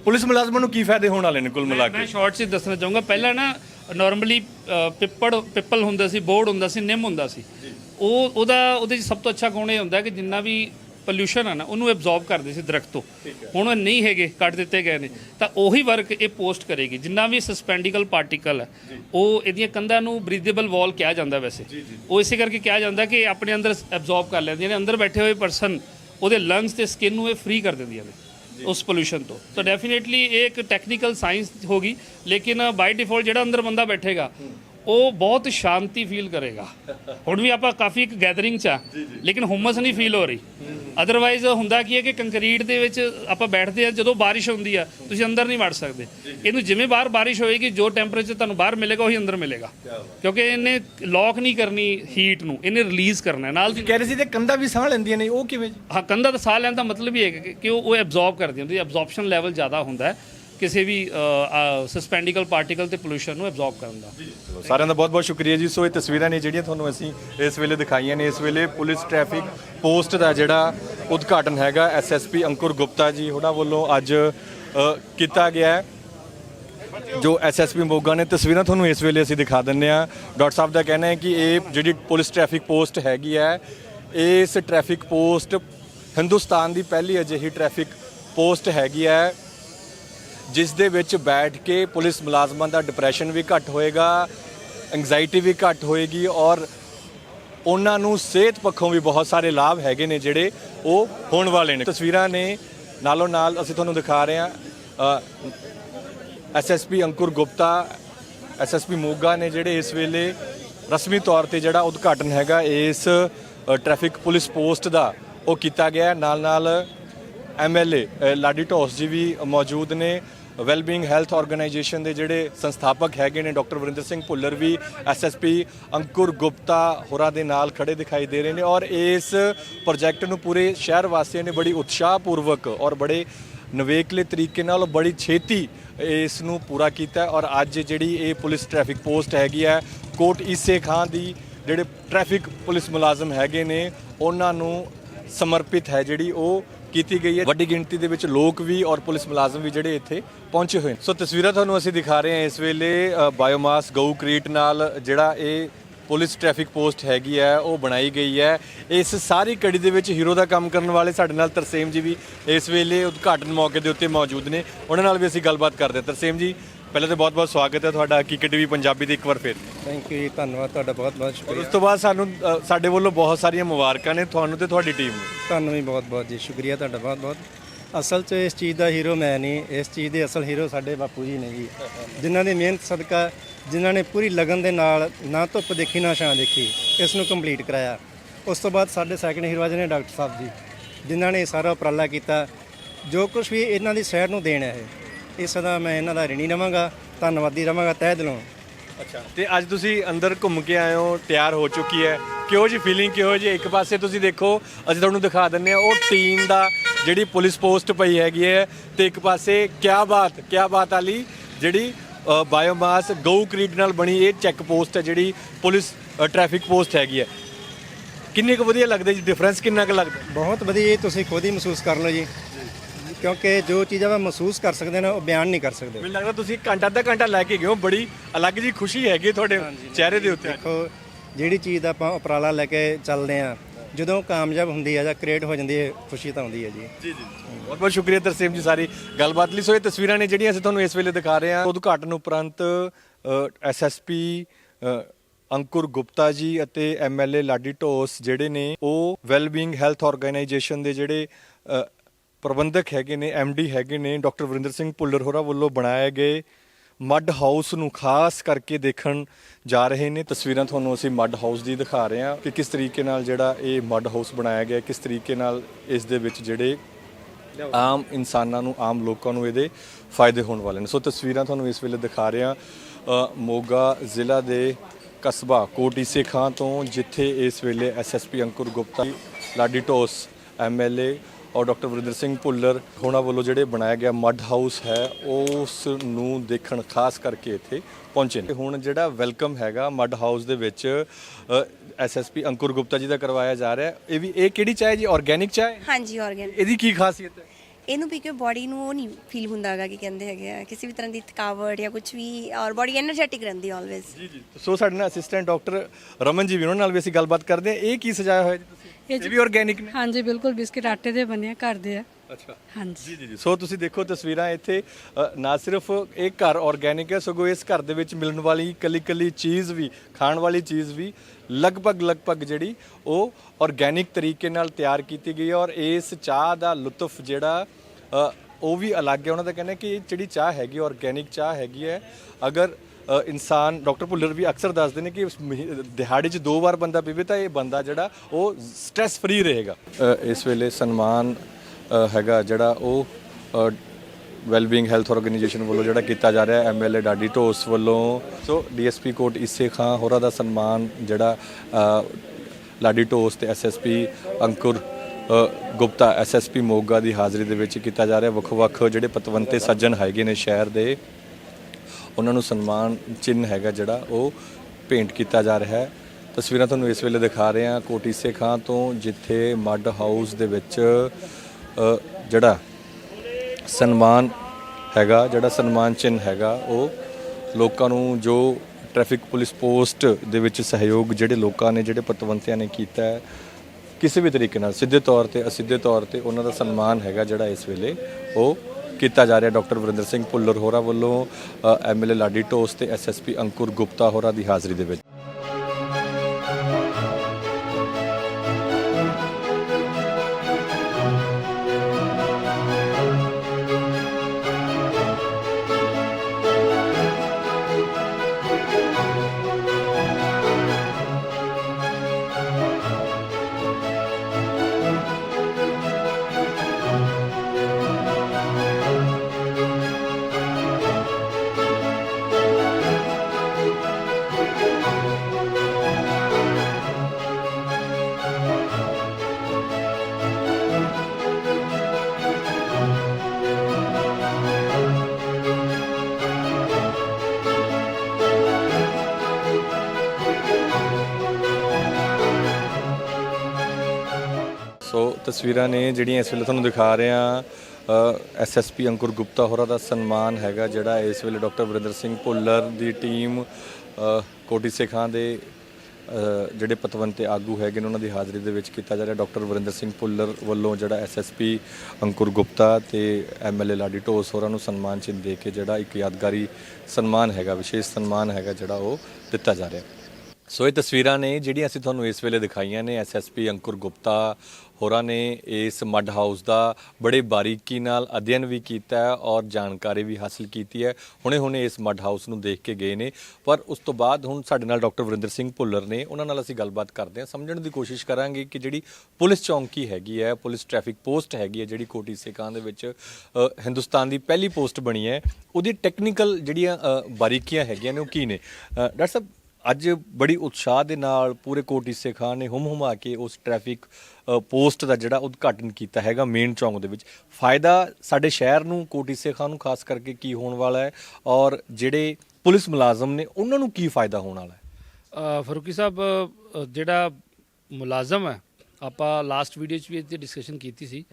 ਪੁਲਿਸ ਮੁਲਾਜ਼ਮਾਂ ਨੂੰ ਕੀ ਫਾਇਦੇ ਹੋਣ ਵਾਲੇ ਨੇ ਕੁੱਲ ਮਿਲਾ ਕੇ? ਮੈਂ ਸ਼ਾਰਟ 'ਚ ਦੱਸਣਾ ਚਾਹੂੰਗਾ। ਪਹਿਲਾਂ ਨਾ ਨਾਰਮਲੀ ਪਿੱਪੜ ਪਿੱਪਲ ਹੁੰਦਾ ਸੀ ਬੋਰਡ ਹੁੰਦਾ ਸੀ ਨਿੰਮ ਹੁੰਦਾ ਸੀ। ਉਹ ਉਹਦਾ ਉਹਦੇ 'ਚ ਸਭ ਤੋਂ ਅੱਛਾ ਗੁਣ ਇਹ ਹੁੰਦਾ ਕਿ ਜਿੰਨਾ ਵੀ ਪੋਲੂਸ਼ਨ ਆ ਨਾ ਉਹਨੂੰ ਐਬਜ਼ੌਰਬ ਕਰਦੇ ਸੀ ਦਰਖਤ ਤੋਂ। ਹੁਣ ਉਹ ਨਹੀਂ ਹੈਗੇ ਕੱਟ ਦਿੱਤੇ ਗਏ ਨੇ। ਤਾਂ ਉਹੀ ਵਰਕ ਇਹ ਪੋਸਟ ਕਰੇਗੀ। ਜਿੰਨਾ ਵੀ ਸਸਪੈਂਡੀਕਲ ਪਾਰਟੀਕਲ ਹੈ ਉਹ ਇਹਦੀਆਂ ਕੰਧਾਂ ਨੂੰ ਬ੍ਰੀਥੇਬਲ ਵਾਲ ਕਿਹਾ ਜਾਂਦਾ ਵੈਸੇ। ਉਹ ਇਸੇ ਕਰਕੇ ਕਿਹਾ ਜਾਂਦਾ ਕਿ ਇਹ ਆਪਣੇ ਅੰਦਰ ਐਬਜ਼ੌਰਬ ਕਰ ਲੈਂਦੀਆਂ ਨੇ। ਅੰਦਰ ਬੈਠੇ ਹੋਏ ਪਰਸਨ ਉਹਦੇ ਲੰਗਸ ਤੇ ਸਕਿਨ ਨੂੰ ਇਹ ਫ੍ਰੀ ਕਰ ਦਿੰਦੀਆਂ ਨੇ ਉਸ ਪੋਲੂਸ਼ਨ ਤੋਂ। ਤਾਂ ਡੈਫੀਨਿਟਲੀ ਇਹ ਇੱਕ ਟੈਕਨੀਕਲ ਸਾਇੰਸ ਹੋਗੀ ਲੇਕਿਨ ਬਾਈ ਡਿਫਾਲਟ ਜਿਹੜਾ ਅੰਦਰ ਬੰਦਾ ਬੈਠੇਗਾ ਉਹ ਬਹੁਤ ਸ਼ਾਂਤੀ ਫੀਲ ਕਰੇਗਾ। ਹੁਣ ਵੀ ਆਪਾਂ ਕਾਫੀ ਇੱਕ ਗੈਦਰਿੰਗ ਚ ਆ ਲੇਕਿਨ ਹੁਮਸ ਨਹੀਂ ਫੀਲ ਹੋ ਰਹੀ। ਅਦਰਵਾਈਜ਼ ਹੁੰਦਾ ਕੀ ਹੈ ਕਿ ਕੰਕਰੀਟ ਦੇ ਵਿੱਚ ਆਪਾਂ ਬੈਠਦੇ ਆ ਜਦੋਂ ਬਾਰਿਸ਼ ਹੁੰਦੀ ਆ ਤੁਸੀਂ ਅੰਦਰ ਨਹੀਂ ਵੜ ਸਕਦੇ। ਇਹਨੂੰ ਜਿਵੇਂ ਬਾਹਰ ਬਾਰਿਸ਼ ਹੋਏਗੀ ਜੋ ਟੈਂਪਰੇਚਰ ਤੁਹਾਨੂੰ ਬਾਹਰ ਮਿਲੇਗਾ ਉਹੀ ਅੰਦਰ ਮਿਲੇਗਾ। ਕਿਉਂਕਿ ਇਹਨੇ ਲੌਕ ਨਹੀਂ ਕਰਨੀ ਹੀਟ ਨੂੰ ਇਹਨੇ ਰਿਲੀਜ਼ ਕਰਨਾ। ਨਾਲ ਦੀ ਕਹਿ ਰਹੇ ਸੀ ਤੇ ਕੰਧਾਂ ਵੀ ਸਾਹ ਲੈਂਦੀਆਂ ਨੇ ਉਹ ਕਿਵੇਂ? ਹਾਂ ਕੰਧਾਂ ਦਾ ਸਾਹ ਲੈਣ ਦਾ ਮਤਲਬ ਹੀ ਹੈ ਕਿ- ਉਹ ਐਬਜ਼ੌਰਬ ਕਰਦੀ ਹੁੰਦੀ ਹੈ ਐਬਜ਼ੌਰਪਸ਼ਨ ਲੈਵਲ ਜ਼ਿਆਦਾ ਹੁੰਦਾ ਹੈ। ਕਿਸੇ ਵੀ ਸਸਪੈਂਡੀਕਲ ਪਾਰਟੀਕਲ ਤੇ ਪੋਲੂਸ਼ਨ ਨੂੰ ਐਬਜ਼ੌਰਬ ਕਰਨ ਦਾ। ਸਾਰਿਆਂ ਦਾ ਬਹੁਤ ਬਹੁਤ ਸ਼ੁਕਰੀਆ ਜੀ। ਸੋ ਇਹ ਤਸਵੀਰਾਂ ਨੇ ਜਿਹੜੀਆਂ ਤੁਹਾਨੂੰ ਅਸੀਂ ਇਸ ਵੇਲੇ ਦਿਖਾਈਆਂ ਨੇ। ਇਸ ਵੇਲੇ ਪੁਲਿਸ ਟ੍ਰੈਫਿਕ ਪੋਸਟ ਦਾ ਜਿਹੜਾ ਉਦਘਾਟਨ ਹੈਗਾ ਐਸਐਸਪੀ ਅੰਕੁਰ ਗੁਪਤਾ ਜੀ ਉਹਨਾਂ ਵੱਲੋਂ ਅੱਜ ਕੀਤਾ ਗਿਆ ਹੈ। ਜੋ ਐਸਐਸਪੀ ਮੋਗਾ ਨੇ ਤਸਵੀਰਾਂ ਤੁਹਾਨੂੰ ਇਸ ਵੇਲੇ ਅਸੀਂ ਦਿਖਾ ਦਿੰਨੇ ਆ ਡਾਕਟਰ ਸਾਹਿਬ ਦਾ ਕਹਿਣਾ ਹੈ ਕਿ ਇਹ ਜਿਹੜੀ ਪੁਲਿਸ ਟ੍ਰੈਫਿਕ ਪੋਸਟ ਹੈਗੀ ਹੈ, ਇਸ ਟ੍ਰੈਫਿਕ ਪੋਸਟ ਹਿੰਦੁਸਤਾਨ ਦੀ ਪਹਿਲੀ ਅਜਿਹੀ ਟ੍ਰੈਫਿਕ ਪੋਸਟ ਹੈਗੀ ਹੈ। ਜਿਸ ਦੇ ਵਿੱਚ ਬੈਠ ਕੇ ਪੁਲਿਸ ਮੁਲਾਜ਼ਮਾਂ ਦਾ ਡਿਪਰੈਸ਼ਨ ਵੀ ਘੱਟ ਹੋਏਗਾ ਐਂਗਜ਼ਾਇਟੀ ਵੀ ਘੱਟ ਹੋਏਗੀ ਔਰ ਉਹਨਾਂ ਨੂੰ ਸਿਹਤ ਪੱਖੋਂ ਵੀ ਬਹੁਤ ਸਾਰੇ ਲਾਭ ਹੈਗੇ ਨੇ ਜਿਹੜੇ ਉਹ ਹੋਣ ਵਾਲੇ ਨੇ ਤਸਵੀਰਾਂ ਨੇ ਨਾਲੋਂ ਨਾਲ ਅਸੀਂ ਤੁਹਾਨੂੰ ਦਿਖਾ ਰਹੇ ਹਾਂ ਐਸਐਸਪੀ ਅੰਕੁਰ ਗੁਪਤਾ ਐਸਐਸਪੀ ਮੋਗਾ ਨੇ ਜਿਹੜੇ ਇਸ ਵੇਲੇ ਰਸਮੀ ਤੌਰ ਤੇ ਜਿਹੜਾ ਉਦਘਾਟਨ ਹੈਗਾ ਇਸ ਅ, ਟ੍ਰੈਫਿਕ ਪੁਲਿਸ ਪੋਸਟ ਦਾ ਉਹ ਕੀਤਾ ਗਿਆ ਹੈ। ਨਾਲ ਨਾਲ ਐਮਐਲਏ ਲਾਡੀ ਢੋਸ ਜੀ ਵੀ ਮੌਜੂਦ ਨੇ ਵੈਲਬੀਇੰਗ ਹੈਲਥ ਆਰਗੇਨਾਈਜੇਸ਼ਨ ਦੇ ਜਿਹੜੇ ਸੰਸਥਾਪਕ ਹੈਗੇ ਨੇ, ਡਾਕਟਰ ਵਰਿੰਦਰ ਸਿੰਘ ਭੁੱਲਰ ਵੀ ਐਸਐਸਪੀ ਅੰਕੁਰ ਗੁਪਤਾ ਹੋਰਾਂ ਦੇ ਨਾਲ ਖੜੇ ਦਿਖਾਈ ਦੇ ਰਹੇ ਨੇ ਔਰ ਇਸ ਪ੍ਰੋਜੈਕਟ ਨੂੰ ਪੂਰੇ ਸ਼ਹਿਰ ਵਾਸੀਆਂ ਨੇ ਬੜੀ ਉਤਸ਼ਾਹਪੂਰਵਕ ਔਰ ਬੜੇ ਨਵੇਕਲੇ ਤਰੀਕੇ ਨਾਲ ਬੜੀ ਛੇਤੀ ਇਸ ਨੂੰ ਪੂਰਾ ਕੀਤਾ ਔਰ ਅੱਜ ਜਿਹੜੀ ਇਹ ਪੁਲਿਸ ਟ੍ਰੈਫਿਕ ਪੋਸਟ ਹੈਗੀ ਹੈ, ਕੋਟ ਈਸੇ ਖਾਂ ਦੀ ਜਿਹੜੇ ਟ੍ਰੈਫਿਕ ਪੁਲਿਸ ਮੁਲਾਜ਼ਮ ਹੈਗੇ ਨੇ, ਉਹਨਾਂ ਨੂੰ ਸਮਰਪਿਤ ਹੈ ਜਿਹੜੀ ਉਹ ਕੀਤੀ ਗਈ ਹੈ। ਵੱਡੀ ਗਿਣਤੀ ਦੇ ਵਿੱਚ ਲੋਕ ਵੀ ਔਰ ਪੁਲਿਸ ਮੁਲਾਜ਼ਮ ਵੀ ਜਿਹੜੇ ਇੱਥੇ ਪਹੁੰਚੇ ਹੋਏ ਨੇ। ਸੋ ਤਸਵੀਰਾਂ ਤੁਹਾਨੂੰ ਅਸੀਂ ਦਿਖਾ ਰਹੇ ਹਾਂ ਇਸ ਵੇਲੇ ਬਾਇਓਮਾਸ ਗਊ ਕ੍ਰੀਟ ਨਾਲ ਜਿਹੜਾ ਇਹ ਪੁਲਿਸ ਟ੍ਰੈਫਿਕ ਪੋਸਟ ਹੈਗੀ ਹੈ, ਉਹ ਬਣਾਈ ਗਈ ਹੈ। ਇਸ ਸਾਰੀ ਕੜੀ ਦੇ ਵਿੱਚ ਹੀਰੋ ਦਾ ਕੰਮ ਕਰਨ ਵਾਲੇ ਸਾਡੇ ਨਾਲ ਤਰਸੇਮ ਜੀ ਵੀ ਇਸ ਵੇਲੇ ਉਦਘਾਟਨ ਮੌਕੇ ਦੇ ਉੱਤੇ ਮੌਜੂਦ ਨੇ। ਉਹਨਾਂ ਨਾਲ ਵੀ ਅਸੀਂ ਗੱਲਬਾਤ ਕਰਦੇ ਹਾਂ। ਤਰਸੇਮ ਜੀ ਪਹਿਲਾਂ ਤਾਂ ਬਹੁਤ-ਬਹੁਤ ਸਵਾਗਤ ਹੈ ਤੁਹਾਡਾ ਹਕੀਕਤ ਟੀਵੀ ਪੰਜਾਬੀ ਦੇ ਇੱਕ ਵਾਰ ਫਿਰ। ਥੈਂਕ ਯੂ ਜੀ ਧੰਨਵਾਦ ਤੁਹਾਡਾ ਬਹੁਤ ਬਹੁਤ ਔਰ ਸ਼ੁਕਰੀਆ। ਉਸ ਤੋਂ ਬਾਅਦ ਸਾਨੂੰ ਅ, ਸਾਡੇ ਵੱਲੋਂ ਬਹੁਤ ਸਾਰੀਆਂ ਮੁਬਾਰਕਾਂ ਨੇ ਤੁਹਾਨੂੰ ਤੇ ਤੁਹਾਡੀ ਟੀਮ ਨੂੰ। ਤੁਹਾਨੂੰ ਵੀ ਬਹੁਤ ਬਹੁਤ ਜੀ ਸ਼ੁਕਰੀਆ ਤੁਹਾਡਾ ਬਹੁਤ ਬਹੁਤ। ਅਸਲ 'ਚ ਇਸ ਚੀਜ਼ ਦਾ ਹੀਰੋ ਮੈਂ ਨਹੀਂ ਇਸ ਚੀਜ਼ ਦੇ ਅਸਲ ਹੀਰੋ ਸਾਡੇ ਬਾਪੂ ਜੀ ਨੇ ਜੀ। ਜਿਨ੍ਹਾਂ ਦੀ ਮਿਹਨਤ ਸਦਕਾ ਜਿਨ੍ਹਾਂ ਨੇ ਪੂਰੀ ਲਗਨ ਦੇ ਨਾਲ ਨਾ ਧੁੱਪ ਦੇਖੀ ਨਾ ਛਾਂ ਦੇਖੀ ਇਸ ਨੂੰ ਕੰਪਲੀਟ ਕਰਾਇਆ। ਉਸ ਤੋਂ ਬਾਅਦ ਸਾਡੇ ਸੈਕੰਡ ਹੀਰੋ ਆ ਨੇ ਡਾਕਟਰ ਸਾਹਿਬ ਜੀ ਜਿਨ੍ਹਾਂ ਨੇ ਇਹ ਸਾਰਾ ਉਪਰਾਲਾ ਕੀਤਾ। ਜੋ ਕੁਝ ਵੀ ਇਹਨਾਂ ਦੀ ਸ਼ਹਿਰ ਨੂੰ ਦੇਣ ਹੈ ਇਹ ਇਸ ਦਾ ਮੈਂ ਇਹਨਾਂ ਦਾ ਰਿਣੀ ਰਵਾਂਗਾ ਧੰਨਵਾਦੀ ਰਵਾਂਗਾ ਤਹਿ ਦਿਲੋਂ। ਅੱਛਾ ਤੇ ਅੱਜ ਤੁਸੀਂ ਅੰਦਰ ਘੁੰਮ ਕੇ ਆਏ ਹੋ ਤਿਆਰ ਹੋ ਚੁੱਕੀ ਹੈ। ਕਿਹੋ ਜੀ ਫੀਲਿੰਗ ਕਿਹੋ ਜੀ ਇੱਕ ਪਾਸੇ ਤੁਸੀਂ ਦੇਖੋ ਅਸੀਂ ਤੁਹਾਨੂੰ ਦਿਖਾ ਦਿੰਨੇ ਆ ਉਹ ਟੀਮ ਦਾ ਜਿਹੜੀ ਪੁਲਿਸ ਪੋਸਟ ਪਈ ਹੈਗੀ ਹੈ ਤੇ ਇੱਕ ਪਾਸੇ ਕਿਆ ਬਾਤ ਕਿਆ ਬਾਤ ਵਾਲੀ ਜਿਹੜੀ ਬਾਇਓਮਾਸ ਗਊ ਕ੍ਰੀਟ ਨਾਲ ਬਣੀ ਇਹ ਚੈੱਕ ਪੋਸਟ ਹੈ ਜਿਹੜੀ ਪੁਲਿਸ ਟ੍ਰੈਫਿਕ ਪੋਸਟ ਹੈਗੀ ਹੈ। ਕਿੰਨੀ ਕੁ ਵਧੀਆ ਲੱਗਦਾ ਜੀ ਡਿਫਰੈਂਸ ਕਿੰਨਾ ਕੁ ਲੱਗਦਾ? ਬਹੁਤ ਵਧੀਆ ਜੀ ਤੁਸੀਂ ਖੁਦ ਹੀ ਮਹਿਸੂਸ ਕਰ ਲਓ ਜੀ। ਕਿਉਂਕਿ ਜੋ ਚੀਜ਼ਾਂ ਆਪਾਂ ਮਹਿਸੂਸ ਕਰ ਸਕਦੇ ਨੇ ਉਹ ਬਿਆਨ ਨਹੀਂ ਕਰ ਸਕਦੇ। ਮੈਨੂੰ ਲੱਗਦਾ ਤੁਸੀਂ ਘੰਟਾ ਅੱਧਾ ਘੰਟਾ ਲੈ ਕੇ ਗਏ ਹੋ ਬੜੀ ਅਲੱਗ ਜੀ ਖੁਸ਼ੀ ਹੈਗੀ ਤੁਹਾਡੇ ਚਿਹਰੇ ਦੇ ਉੱਤੇ। ਦੇਖੋ ਜਿਹੜੀ ਚੀਜ਼ ਦਾ ਆਪਾਂ ਉਪਰਾਲਾ ਲੈ ਕੇ ਚੱਲਦੇ ਆ ਜਦੋਂ ਕਾਮਯਾਬ ਹੁੰਦੀ ਹੈ ਜਾਂ ਕ੍ਰੀਏਟ ਹੋ ਜਾਂਦੀ ਹੈ ਖੁਸ਼ੀ ਤਾਂ ਆਉਂਦੀ ਹੈ ਜੀ। ਜੀ ਜੀ ਬਹੁਤ ਬਹੁਤ ਸ਼ੁਕਰੀਆ ਤਰਸੇਮ ਜੀ ਸਾਰੀ ਗੱਲਬਾਤ ਲਈ। ਸੋ ਇਹ ਤਸਵੀਰਾਂ ਨੇ ਜਿਹੜੀਆਂ ਅਸੀਂ ਤੁਹਾਨੂੰ ਇਸ ਵੇਲੇ ਦਿਖਾ ਰਹੇ ਹਾਂ। ਉਦਘਾਟਨ ਉਪਰੰਤ ਐਸਐਸਪੀ ਅੰਕੁਰ ਗੁਪਤਾ ਜੀ ਅਤੇ ਐਮਐਲਏ ਲਾਡੀ ਢੋਸ ਜਿਹੜੇ ਨੇ ਉਹ ਵੈਲਬੀਇੰਗ ਹੈਲਥ ਆਰਗੇਨਾਈਜੇਸ਼ਨ ਦੇ ਜਿਹੜੇ ਪ੍ਰਬੰਧਕ ਹੈਗੇ ਨੇ ਐਮਡੀ ਹੈਗੇ ਨੇ, ਡਾਕਟਰ ਵਰਿੰਦਰ ਸਿੰਘ ਭੁੱਲਰ ਹੋਰਾਂ ਵੱਲੋਂ ਬਣਾਏ ਗਏ ਮੱਡ ਹਾਊਸ ਨੂੰ ਖਾਸ ਕਰਕੇ ਦੇਖਣ ਜਾ ਰਹੇ ਨੇ। ਤਸਵੀਰਾਂ ਤੁਹਾਨੂੰ ਅਸੀਂ ਮੱਡ ਹਾਊਸ ਦੀ ਦਿਖਾ ਰਹੇ ਹਾਂ ਕਿ ਕਿਸ ਤਰੀਕੇ ਨਾਲ ਜਿਹੜਾ ਇਹ ਮੱਡ ਹਾਊਸ ਬਣਾਇਆ ਗਿਆ, ਕਿਸ ਤਰੀਕੇ ਨਾਲ ਇਸ ਦੇ ਵਿੱਚ ਜਿਹੜੇ ਆਮ ਇਨਸਾਨਾਂ ਨੂੰ, ਆਮ ਲੋਕਾਂ ਨੂੰ ਇਹਦੇ ਫਾਇਦੇ ਹੋਣ ਵਾਲੇ ਨੇ। ਸੋ ਤਸਵੀਰਾਂ ਤੁਹਾਨੂੰ ਇਸ ਵੇਲੇ ਦਿਖਾ ਰਹੇ ਹਾਂ ਮੋਗਾ ਜ਼ਿਲ੍ਹਾ ਦੇ ਕਸਬਾ ਕੋਟੀਸੇ ਖਾਂ ਤੋਂ, ਜਿੱਥੇ ਇਸ ਵੇਲੇ ਐਸਐਸਪੀ ਅੰਕੁਰ ਗੁਪਤਾ ਲਾਡੀ ਢੋਸ ਐਮਐਲਏ ਔਰ ਡਾਕਟਰ ਵਰਿੰਦਰ ਸਿੰਘ ਭੁੱਲਰ ਹੋਣਾ ਵੱਲੋਂ ਜਿਹੜੇ ਬਣਾਇਆ ਗਿਆ ਮੱਡ ਹਾਊਸ ਹੈ ਉਸ ਨੂੰ ਦੇਖਣ ਖਾਸ ਕਰਕੇ ਇੱਥੇ ਪਹੁੰਚੇ ਨੇ। ਹੁਣ ਜਿਹੜਾ ਵੈਲਕਮ ਹੈਗਾ ਮੱਡ ਹਾਊਸ ਦੇ ਵਿੱਚ ਐਸਐਸਪੀ ਅੰਕੁਰ ਗੁਪਤਾ ਜੀ ਦਾ ਕਰਵਾਇਆ ਜਾ ਰਿਹਾ। ਇਹ ਵੀ ਇਹ ਕਿਹੜੀ ਚਾਹ ਜੀ? ਆਰਗੈਨਿਕ ਚਾਹ ਹੈ? ਹਾਂਜੀ ਆਰਗੈਨਿਕ ਇਹਦੀ ਕੀ ਖਾਸੀਅਤ ਹੈ? ਇਹਨੂੰ ਪੀ ਕੇ ਬਾਡੀ ਨੂੰ ਉਹ ਨਹੀਂ ਫੀਲ ਹੁੰਦਾ ਹੈਗਾ ਕਿ ਕਹਿੰਦੇ ਹੈਗੇ ਆ। ਕਿਸੇ ਵੀ ਤਰ੍ਹਾਂ ਦੀ ਥਕਾਵਟ ਜਾਂ ਕੁਝ ਵੀ ਔਰ ਬਾਡੀ એનર્ਜੈਟਿਕ ਰਹਿੰਦੀ ਆਲਵੇਸ ਜੀ ਜੀ। ਸੋ ਸਾਡੇ ਨਾਲ ਅਸਿਸਟੈਂਟ ਡਾਕਟਰ ਰਮਨ ਜੀ ਵੀ ਉਹਨਾਂ ਨਾਲ ਵੀ ਅਸੀਂ ਗੱਲਬਾਤ ਕਰਦੇ ਆ ਇਹ ਕੀ ਸਜਾਇਆ ਹੋਇਆ ਜੀ ਇਹ ਇਹ ਵੀ ਆਰਗੇਨਿਕ ਨੇ? ਹਾਂਜੀ ਬਿਲਕੁਲ ਬਿਸਕਿਟ ਆਟੇ ਦੇ ਬਣੇ ਆ ਘਰ ਦੇ ਆ। ਅੱਛਾ। ਹਾਂਜੀ। ਜੀ ਜੀ ਜੀ। ਸੋ ਤੁਸੀਂ ਦੇਖੋ ਤਸਵੀਰਾਂ ਇੱਥੇ ਅ, ਨਾ ਸਿਰਫ ਇਹ ਘਰ ਆਰਗੇਨਿਕ ਹੈ ਸਗੋਂ ਇਸ ਘਰ ਦੇ ਵਿੱਚ ਮਿਲਣ ਵਾਲੀ ਕੱਲੀ ਕੱਲੀ ਚੀਜ਼ ਵੀ ਖਾਣ ਵਾਲੀ ਚੀਜ਼ ਵੀ ਲਗਭਗ ਲਗਭਗ ਜਿਹੜੀ ਉਹ ਆਰਗੇਨਿਕ ਤਰੀਕੇ ਨਾਲ ਤਿਆਰ ਕੀਤੀ ਗਈ ਹੈ ਔਰ ਇਸ ਚਾਹ ਦਾ ਲੁਤਫ ਜਿਹੜਾ ਅ, ਉਹ ਵੀ ਅਲੱਗ ਹੈ। ਉਹਨਾਂ ਦਾ ਕਹਿਣਾ ਕਿ ਇਹ ਜਿਹੜੀ ਚਾਹ ਹੈਗੀ ਆਰਗੇਨਿਕ ਚਾਹ ਹੈਗੀ ਹੈ ਅਗਰ ਇਨਸਾਨ ਡਾਕਟਰ ਭੁੱਲਰ ਵੀ ਅਕਸਰ ਦੱਸਦੇ ਨੇ ਕਿ ਉਸ ਮਹੀ- ਦਿਹਾੜੀ 'ਚ ਦੋ ਵਾਰ ਬੰਦਾ ਪੀਵੇ ਤਾਂ ਇਹ ਬੰਦਾ ਜਿਹੜਾ ਉਹ ਸਟ੍ਰੈਸ ਫ੍ਰੀ ਰਹੇਗਾ। ਇਸ ਵੇਲੇ ਸਨਮਾਨ ਹੈਗਾ ਜਿਹੜਾ ਉਹ ਵੈਲਬੀਇੰਗ ਹੈਲਥ ਆਰਗੇਨਾਈਜੇਸ਼ਨ ਵੱਲੋਂ ਜਿਹੜਾ ਕੀਤਾ ਜਾ ਰਿਹਾ ਐਮਐਲਏ ਡਾਡੀ ਢੋਸ ਵੱਲੋਂ। ਸੋ ਡੀਐਸਪੀ ਕੋਟ ਇਸੇ ਖਾਂ ਹੋਰਾਂ ਦਾ ਸਨਮਾਨ ਜਿਹੜਾ ਲਾਡੀ ਢੋਸ ਤੇ ਐਸਐਸਪੀ ਅੰਕੁਰ ਅ, ਗੁਪਤਾ ਐਸਐਸਪੀ ਮੋਗਾ ਦੀ ਹਾਜ਼ਰੀ ਦੇ ਵਿੱਚ ਕੀਤਾ ਜਾ ਰਿਹਾ। ਵੱਖ-ਵੱਖ ਜਿਹੜੇ ਪਤਵੰਤੇ ਸੱਜਣ ਹੈਗੇ ਨੇ ਸ਼ਹਿਰ ਦੇ। ਉਹਨਾਂ ਨੂੰ ਸਨਮਾਨ ਚਿੰਨ੍ਹ ਹੈਗਾ ਜਿਹੜਾ ਉਹ ਭੇਂਟ ਕੀਤਾ ਜਾ ਰਿਹਾ ਹੈ। ਤਸਵੀਰਾਂ ਤੁਹਾਨੂੰ ਇਸ ਵੇਲੇ ਦਿਖਾ ਰਹੇ ਹਾਂ ਕੋਟੀਸੇ ਖਾਂ ਤੋਂ, ਜਿੱਥੇ ਮੱਡ ਹਾਊਸ ਦੇ ਵਿੱਚ ਜਿਹੜਾ ਸਨਮਾਨ ਹੈਗਾ, ਜਿਹੜਾ ਸਨਮਾਨ ਚਿੰਨ੍ਹ ਹੈਗਾ, ਉਹ ਲੋਕਾਂ ਨੂੰ ਜੋ ਟ੍ਰੈਫਿਕ ਪੁਲਿਸ ਪੋਸਟ ਦੇ ਵਿੱਚ ਸਹਿਯੋਗ ਜਿਹੜੇ ਲੋਕਾਂ ਨੇ, ਜਿਹੜੇ ਪਤਵੰਤਿਆਂ ਨੇ ਕੀਤਾ ਹੈ, ਕਿਸੇ ਵੀ ਤਰੀਕੇ ਨਾਲ, ਸਿੱਧੇ ਤੌਰ ਤੇ, ਅਸਿੱਧੇ ਤੌਰ ਤੇ ਉਹਨਾਂ ਦਾ ਸਨਮਾਨ ਹੈਗਾ ਜਿਹੜਾ ਇਸ ਵੇਲੇ ਉਹ ਕੀਤਾ ਜਾ ਰਿਹਾ ਡਾਕਟਰ ਵਰਿੰਦਰ ਸਿੰਘ ਭੁੱਲਰ ਹੋਰਾਂ ਵੱਲੋਂ ਐਮਐਲਏ ਲਾਡੀ ਟੋਸ ਤੇ ਐਸਐਸਪੀ ਅੰਕੁਰ ਗੁਪਤਾ ਹੋਰਾਂ ਦੀ ਹਾਜ਼ਰੀ ਦੇ ਵਿੱਚ। ਤਸਵੀਰਾਂ ਨੇ ਜਿਹੜੀਆਂ ਇਸ ਵੇਲੇ ਤੁਹਾਨੂੰ ਦਿਖਾ ਰਹੇ ਆ ਐਸਐਸਪੀ ਅੰਕੁਰ ਗੁਪਤਾ ਹੋਰਾਂ ਦਾ ਸਨਮਾਨ ਹੈਗਾ, ਜਿਹੜਾ ਇਸ ਵੇਲੇ ਡਾਕਟਰ ਵਰਿੰਦਰ ਸਿੰਘ ਭੁੱਲਰ ਦੀ ਟੀਮ ਕੋਟੀ ਸੇਖਾਂ ਦੇ ਜਿਹੜੇ ਪਤਵੰਤੇ ਆਗੂ ਹੈਗੇ ਨੇ, ਉਹਨਾਂ ਦੀ ਹਾਜ਼ਰੀ ਦੇ ਵਿੱਚ ਕੀਤਾ ਜਾ ਰਿਹਾ। ਡਾਕਟਰ ਵਰਿੰਦਰ ਸਿੰਘ ਭੁੱਲਰ ਵੱਲੋਂ ਜਿਹੜਾ ਐਸਐਸਪੀ ਅੰਕੁਰ ਗੁਪਤਾ ਤੇ ਐਮਐਲਏ ਲਾਡੀ ਢੋਸ ਹੋਰਾਂ ਨੂੰ ਸਨਮਾਨ ਚਿੰਨ੍ਹ ਦੇ ਕੇ ਜਿਹੜਾ ਇੱਕ ਯਾਦਗਾਰੀ ਸਨਮਾਨ ਹੈਗਾ, ਵਿਸ਼ੇਸ਼ ਸਨਮਾਨ ਹੈਗਾ, ਜਿਹੜਾ ਉਹ ਦਿੱਤਾ ਜਾ ਰਿਹਾ। ਸੋ ਇਹ ਤਸਵੀਰਾਂ ਨੇ ਜਿਹੜੀਆਂ ਅਸੀਂ ਤੁਹਾਨੂੰ ਇਸ ਵੇਲੇ ਦਿਖਾਈਆਂ ਨੇ। ਐਸਐਸਪੀ ਅੰਕੁਰ ਗੁਪਤਾ ਹੋਰਾਂ ਨੇ ਇਸ ਮੱਡ ਹਾਊਸ ਦਾ ਬੜੇ ਬਾਰੀਕੀ ਨਾਲ ਅਧਿਐਨ ਵੀ ਕੀਤਾ ਹੈ ਔਰ ਜਾਣਕਾਰੀ ਵੀ ਹਾਸਲ ਕੀਤੀ ਹੈ। ਹੁਣੇ-ਹੁਣੇ ਇਸ ਮੱਡ ਹਾਊਸ ਨੂੰ ਦੇਖ ਕੇ ਗਏ ਨੇ। ਪਰ ਉਸ ਤੋਂ ਬਾਅਦ ਹੁਣ ਸਾਡੇ ਨਾਲ ਡਾਕਟਰ ਵਰਿੰਦਰ ਸਿੰਘ ਭੁੱਲਰ ਨੇ ਉਹਨਾਂ ਨਾਲ ਅਸੀਂ ਗੱਲਬਾਤ ਕਰਦੇ ਹਾਂ। ਸਮਝਣ ਦੀ ਕੋਸ਼ਿਸ਼ ਕਰਾਂਗੇ ਕਿ ਜਿਹੜੀ ਪੁਲਿਸ ਚੌਂਕੀ ਹੈਗੀ ਹੈ, ਪੁਲਿਸ ਟ੍ਰੈਫਿਕ ਪੋਸਟ ਹੈਗੀ ਹੈ, ਜਿਹੜੀ ਕੋਟੀ ਸੇਕਾਂ ਦੇ ਵਿੱਚ ਹਿੰਦੁਸਤਾਨ ਦੀ ਪਹਿਲੀ ਪੋਸਟ ਬਣੀ ਹੈ, ਉਹਦੀ ਟੈਕਨੀਕਲ ਜਿਹੜੀਆਂ ਬਾਰੀਕੀਆਂ ਹੈਗੀਆਂ ਨੇ ਉਹ ਕੀ ਨੇ? ਡਾਕਟਰ ਸਾਹਿਬ ਅੱਜ ਬੜੀ ਉਤਸ਼ਾਹ ਦੇ ਨਾਲ ਪੂਰੇ ਕੋਟੀ ਸੇ ਖਾਨ ਨੇ ਹੁਮ ਹੁਮਾ ਕੇ ਉਸ ਟ੍ਰੈਫਿਕ ਪੋਸਟ ਦਾ ਜਿਹੜਾ ਉਦਘਾਟਨ ਕੀਤਾ ਹੈਗਾ ਮੇਨ ਚੌਂਕ ਦੇ ਵਿੱਚ। ਫਾਇਦਾ ਸਾਡੇ ਸ਼ਹਿਰ ਨੂੰ ਕੋਟੀ ਸੇ ਖਾਨ ਨੂੰ ਖਾਸ ਕਰਕੇ ਕੀ ਹੋਣ ਵਾਲਾ ਹੈ ਔਰ ਜਿਹੜੇ ਪੁਲਿਸ ਮੁਲਾਜ਼ਮ ਨੇ ਉਹਨਾਂ ਨੂੰ ਕੀ ਫਾਇਦਾ ਹੋਣ ਵਾਲਾ ਹੈ? ਫਾਰੂਕੀ ਸਾਹਿਬ ਜਿਹੜਾ ਮੁਲਾਜ਼ਮ ਹੈ ਆਪਾਂ ਲਾਸਟ ਵੀਡੀਓ 'ਚ ਵੀ ਇਹਦੀ ਡਿਸਕਸ਼ਨ ਕੀਤੀ ਸੀ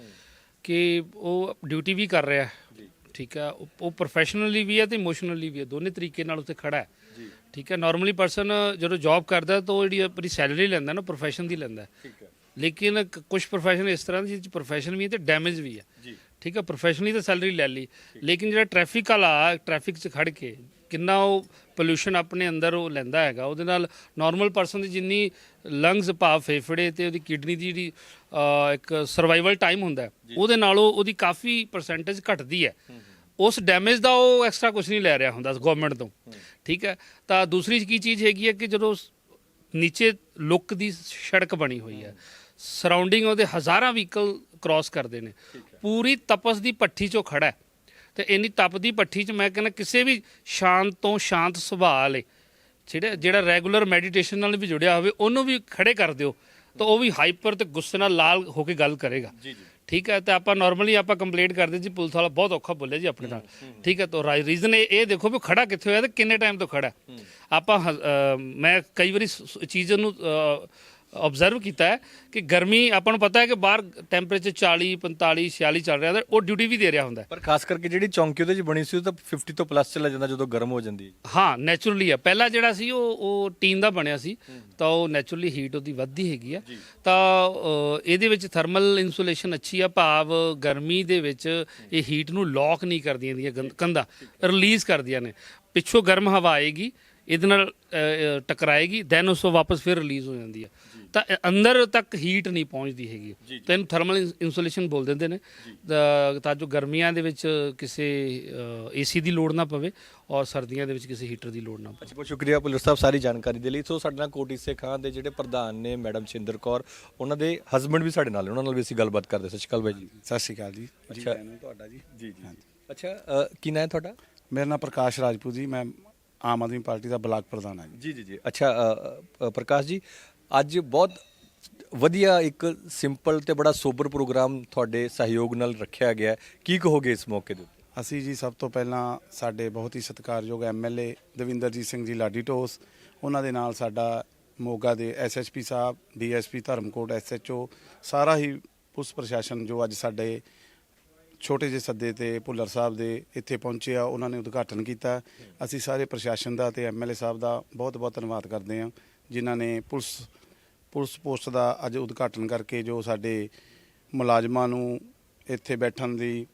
ਕਿ ਉਹ ਡਿਊਟੀ ਵੀ ਕਰ ਰਿਹਾ ਹੈ। ਠੀਕ ਹੈ ਉਹ- ਉਹ ਪ੍ਰੋਫੈਸ਼ਨਲੀ ਵੀ ਹੈ ਤੇ ਇਮੋਸ਼ਨਲੀ ਵੀ ਹੈ। ਦੋਨੇ ਤਰੀਕੇ ਨਾਲ ਉੱਥੇ ਖੜਾ ਹੈ। ਠੀਕ ਹੈ ਨਾਰਮਲੀ ਪਰਸਨ ਜਦੋਂ ਜੌਬ ਕਰਦਾ ਤਾਂ ਉਹ ਜਿਹੜੀ ਆਪਣੀ ਸੈਲਰੀ ਲੈਂਦਾ ਨਾ ਪ੍ਰੋਫੈਸ਼ਨ ਦੀ ਲੈਂਦਾ ਠੀਕ ਹੈ। ਲੇਕਿਨ ਕੁਝ ਪ੍ਰੋਫੈਸ਼ਨ ਇਸ ਤਰ੍ਹਾਂ ਦੇ ਪ੍ਰੋਫੈਸ਼ਨ ਵੀ ਹੈ ਤੇ ਡੈਮੇਜ ਵੀ ਹੈ। ਜੀ। ਠੀਕ ਹੈ ਪ੍ਰੋਫੈਸ਼ਨਲੀ ਤਾਂ ਸੈਲਰੀ ਲੈ ਲਈ। ਲੇਕਿਨ ਜਿਹੜਾ ਟ੍ਰੈਫਿਕ ਵਾਲਾ ਟ੍ਰੈਫਿਕ 'ਚ ਖੜ ਕੇ ਕਿੰਨਾ ਉਹ ਪੋਲੂਸ਼ਨ ਆਪਣੇ ਅੰਦਰ ਉਹ ਲੈਂਦਾ ਹੈਗਾ ਉਹਦੇ ਨਾਲ ਨਾਰਮਲ ਪਰਸਨ ਦੀ ਜਿੰਨੀ ਲੰਗਸ ਭਾਵ ਫੇਫੜੇ ਤੇ ਉਹਦੀ ਕਿਡਨੀ ਦੀ ਜਿਹੜੀ ਇੱਕ ਸਰਵਾਈਵਲ ਟਾਈਮ ਹੁੰਦਾ ਉਹਦੇ ਨਾਲੋਂ ਉਹਦੀ ਕਾਫੀ ਪਰਸੈਂਟੇਜ ਘਟਦੀ ਹੈ। ਉਸ ਡੈਮੇਜ ਦਾ ਉਹ ਐਕਸਟਰਾ ਕੁਝ ਨਹੀਂ ਲੈ ਰਿਹਾ ਹੁੰਦਾ ਗਵਰਨਮੈਂਟ ਤੋਂ। ਠੀਕ ਹੈ? ਤਾਂ ਦੂਸਰੀ ਕੀ ਚੀਜ਼ ਹੈਗੀ ਹੈ ਕਿ ਜਦੋਂ ਨੀਚੇ ਲੁੱਕ ਦੀ ਸੜਕ ਬਣੀ ਹੋਈ ਹੈ ਸਰਾਊਂਡਿੰਗ ਉਹਦੇ ਹਜ਼ਾਰਾਂ ਵਹੀਕਲ ਕ੍ਰਾਸ ਕਰਦੇ ਨੇ। ਪੂਰੀ ਤਪਸ ਦੀ ਪੱਠੀ 'ਚੋਂ ਖੜਾ ਹੈ। ਤੇ ਇੰਨੀ ਤਪ ਦੀ ਪੱਠੀ 'ਚ ਮੈਂ ਕਹਿੰਦਾ ਕਿਸੇ ਵੀ ਸ਼ਾਂਤ ਤੋਂ ਸ਼ਾਂਤ ਸੁਭਾਅ ਵਾਲੇ ਜਿਹੜਾ ਜਿਹੜਾ ਰੈਗੂਲਰ ਮੈਡੀਟੇਸ਼ਨ ਨਾਲ ਵੀ ਜੁੜਿਆ ਹੋਵੇ ਉਹਨੂੰ ਵੀ ਖੜੇ ਕਰ ਦਿਓ। ਤਾਂ ਉਹ ਵੀ ਹਾਈਪਰ ਤੇ ਗੁੱਸੇ ਨਾਲ ਲਾਲ ਹੋ ਕੇ ਗੱਲ ਕਰੇਗਾ। ਜੀ ਜੀ। ਠੀਕ ਹੈ ਤੇ ਆਪਾਂ ਨਾਰਮਲੀ ਆਪਾਂ ਕੰਪਲੇਂਟ ਕਰਦੇ ਜੀ ਪੁਲਿਸ ਵਾਲਾ ਬਹੁਤ ਔਖਾ ਬੋਲਿਆ ਜੀ ਆਪਣੇ ਨਾਲ। ਠੀਕ ਹੈ ਤਾਂ ਰੀਜ਼ਨ ਇਹ ਦੇਖੋ ਵੀ ਖੜਾ ਕਿੱਥੇ ਹੋਇਆ ਤੇ ਕਿੰਨੇ ਟਾਈਮ ਤੋਂ ਖੜਾ। ਆਪਾਂ ਮੈਂ ਕਈ ਵਾਰੀ ਚੀਜ਼ ਨੂੰ ਆਬਜ਼ਰਵ ਕੀਤਾ ਹੈ ਕਿ ਗਰਮੀ ਆਪਾਂ ਨੂੰ ਪਤਾ ਹੈ ਕਿ ਬਾਹਰ ਟੈਂਪਰੇਚਰ 40 45 46 ਚੱਲ ਰਿਹਾ ਤਾਂ ਉਹ ਡਿਊਟੀ ਵੀ ਦੇ ਰਿਹਾ ਹੁੰਦਾ ਹੈ। ਪਰ ਖਾਸ ਕਰਕੇ ਜਿਹੜੀ ਚੌਂਕੀ ਉਹਦੇ 'ਚ ਬਣੀ ਸੀ ਉਹ ਤਾਂ 50 ਤੋਂ ਪਲੱਸ ਚਲਾ ਜਾਂਦਾ ਜਦੋਂ ਗਰਮ ਹੋ ਜਾਂਦੀ ਹੈ। ਹਾਂ ਨੇਚਰਲੀ ਆ ਪਹਿਲਾ ਜਿਹੜਾ ਸੀ ਉਹ ਉਹ ਟੀਨ ਦਾ ਬਣਿਆ ਸੀ ਤਾਂ ਉਹ ਨੇਚਰਲੀ ਹੀਟ ਉਹਦੀ ਵੱਧਦੀ ਹੈਗੀ ਆ ਤਾਂ ਅ, ਇਹਦੇ ਵਿੱਚ ਥਰਮਲ ਇਨਸੂਲੇਸ਼ਨ ਅੱਛੀ ਆ ਭਾਵ ਗਰਮੀ ਦੇ ਵਿੱਚ ਇਹ ਹੀਟ ਨੂੰ ਲੌਕ ਨਹੀਂ ਕਰਦੀਆਂ ਦੀਆਂ ਗੰਦ- ਕੰਧਾਂ ਰਿਲੀਜ਼ ਕਰਦੀਆਂ ਨੇ। ਪਿੱਛੋਂ ਗਰਮ ਹਵਾ ਆਏਗੀ ਇਹਦੇ ਨਾਲ ਅ, ਅ, ਟਕਰਾਏਗੀ ਦੈਨ ਉਸ ਤੋਂ ਵਾਪਸ ਫਿਰ ਰਿਲੀਜ਼ ਹੋ ਜਾਂਦੀ ਆ ਤਾਂ ਅੰਦਰ ਤੱਕ ਹੀਟ ਨਹੀਂ ਪਹੁੰਚਦੀ ਹੈਗੀ। ਤਾਂ ਇਹਨੂੰ ਥਰਮਲ ਇਨਸੂਲੇਸ਼ਨ ਬੋਲ ਦਿੰਦੇ ਨੇ। ਤਾਂ ਜੋ ਗਰਮੀਆਂ ਦੇ ਵਿੱਚ ਕਿਸੇ ਏਸੀ ਦੀ ਲੋੜ ਨਾ ਪਵੇ ਔਰ ਸਰਦੀਆਂ ਦੇ ਵਿੱਚ ਕਿਸੇ ਹੀਟਰ ਦੀ ਲੋੜ ਨਾ ਪਵੇ। ਬਹੁਤ ਸ਼ੁਕਰੀਆ ਪੁਲਿਸ ਸਾਹਿਬ ਸਾਰੀ ਜਾਣਕਾਰੀ ਦੇ ਲਈ। ਸੋ ਸਾਡੇ ਨਾਲ ਕੋਟੀ ਸੇ ਖਾਨ ਦੇ ਜਿਹੜੇ ਪ੍ਰਧਾਨ ਨੇ ਮੈਡਮ ਛਿੰਦਰ ਕੌਰ ਉਹਨਾਂ ਦੇ ਹਸਬੰਡ ਵੀ ਸਾਡੇ ਨਾਲ ਨੇ। ਉਹਨਾਂ ਨਾਲ ਵੀ ਅਸੀਂ ਗੱਲਬਾਤ ਕਰਦੇ ਸਤਿ ਸ਼੍ਰੀ ਅਕਾਲ ਬਾਈ ਜੀ। ਸਤਿ ਸ਼੍ਰੀ ਅਕਾਲ ਜੀ। ਅੱਛਾ। ਤੁਹਾਡਾ ਜੀ। ਜੀ ਜੀ। ਅੱਛਾ ਕੀ ਨਾਂ ਹੈ ਤੁਹਾਡਾ? ਮੇਰਾ ਨਾਮ ਪ੍ਰਕਾਸ਼ ਰਾਜਪੂਤ ਜੀ। ਮੈਂ ਆਮ ਆਦਮੀ ਪਾਰਟੀ ਦਾ ਬਲਾਕ ਪ੍ਰਧਾਨ ਹਾਂ ਜੀ। ਜੀ ਜੀ ਅੱਛਾ ਪ੍ਰਕਾਸ਼ ਜੀ ਅੱਜ ਬਹੁਤ ਵਧੀਆ ਇੱਕ ਸਿੰਪਲ ਤੇ ਬੜਾ ਸੋਬਰ ਪ੍ਰੋਗਰਾਮ ਤੁਹਾਡੇ ਸਹਿਯੋਗ ਨਾਲ ਰੱਖਿਆ ਗਿਆ ਹੈ। ਕੀ ਕਹੋਗੇ ਇਸ ਮੌਕੇ ਦੇ ਉੱਤੇ ਅਸੀਂ ਜੀ ਸਭ ਤੋਂ ਪਹਿਲਾਂ ਸਾਡੇ ਬਹੁਤ ਹੀ ਸਤਿਕਾਰਯੋਗ ਐਮਐਲਏ ਦਵਿੰਦਰਜੀਤ ਸਿੰਘ ਜੀ ਲਾਡੀ ਢੋਸ ਉਹਨਾਂ ਦੇ ਨਾਲ ਸਾਡਾ ਮੋਗਾ ਦੇ ਐਸਐਸਪੀ ਸਾਹਿਬ ਡੀਐਸਪੀ ਧਰਮਕੋਟ ਐਸਐਚਓ ਸਾਰਾ ਹੀ ਪੁਲਿਸ ਪ੍ਰਸ਼ਾਸਨ ਜੋ ਅੱਜ ਸਾਡੇ ਛੋਟੇ ਜਿਹੇ ਸੱਦੇ ਤੇ ਭੁੱਲਰ ਸਾਹਿਬ ਦੇ ਇੱਥੇ ਪਹੁੰਚੇ ਆ, ਉਹਨਾਂ ਨੇ ਉਦਘਾਟਨ ਕੀਤਾ ਅਸੀਂ ਸਾਰੇ ਪ੍ਰਸ਼ਾਸਨ ਦਾ ਤੇ ਐਮਐਲਏ ਸਾਹਿਬ ਦਾ ਬਹੁਤ ਬਹੁਤ ਧੰਨਵਾਦ ਕਰਦੇ ਹਾਂ, ਜਿਨ੍ਹਾਂ ਨੇ ਪੁਲਿਸ ਪੁਲਿਸ ਪੋਸਟ ਦਾ ਅੱਜ ਉਦਘਾਟਨ ਕਰਕੇ ਜੋ ਸਾਡੇ ਮੁਲਾਜ਼ਮਾਂ ਨੂੰ ਇੱਥੇ ਬੈਠਣ ਦੀ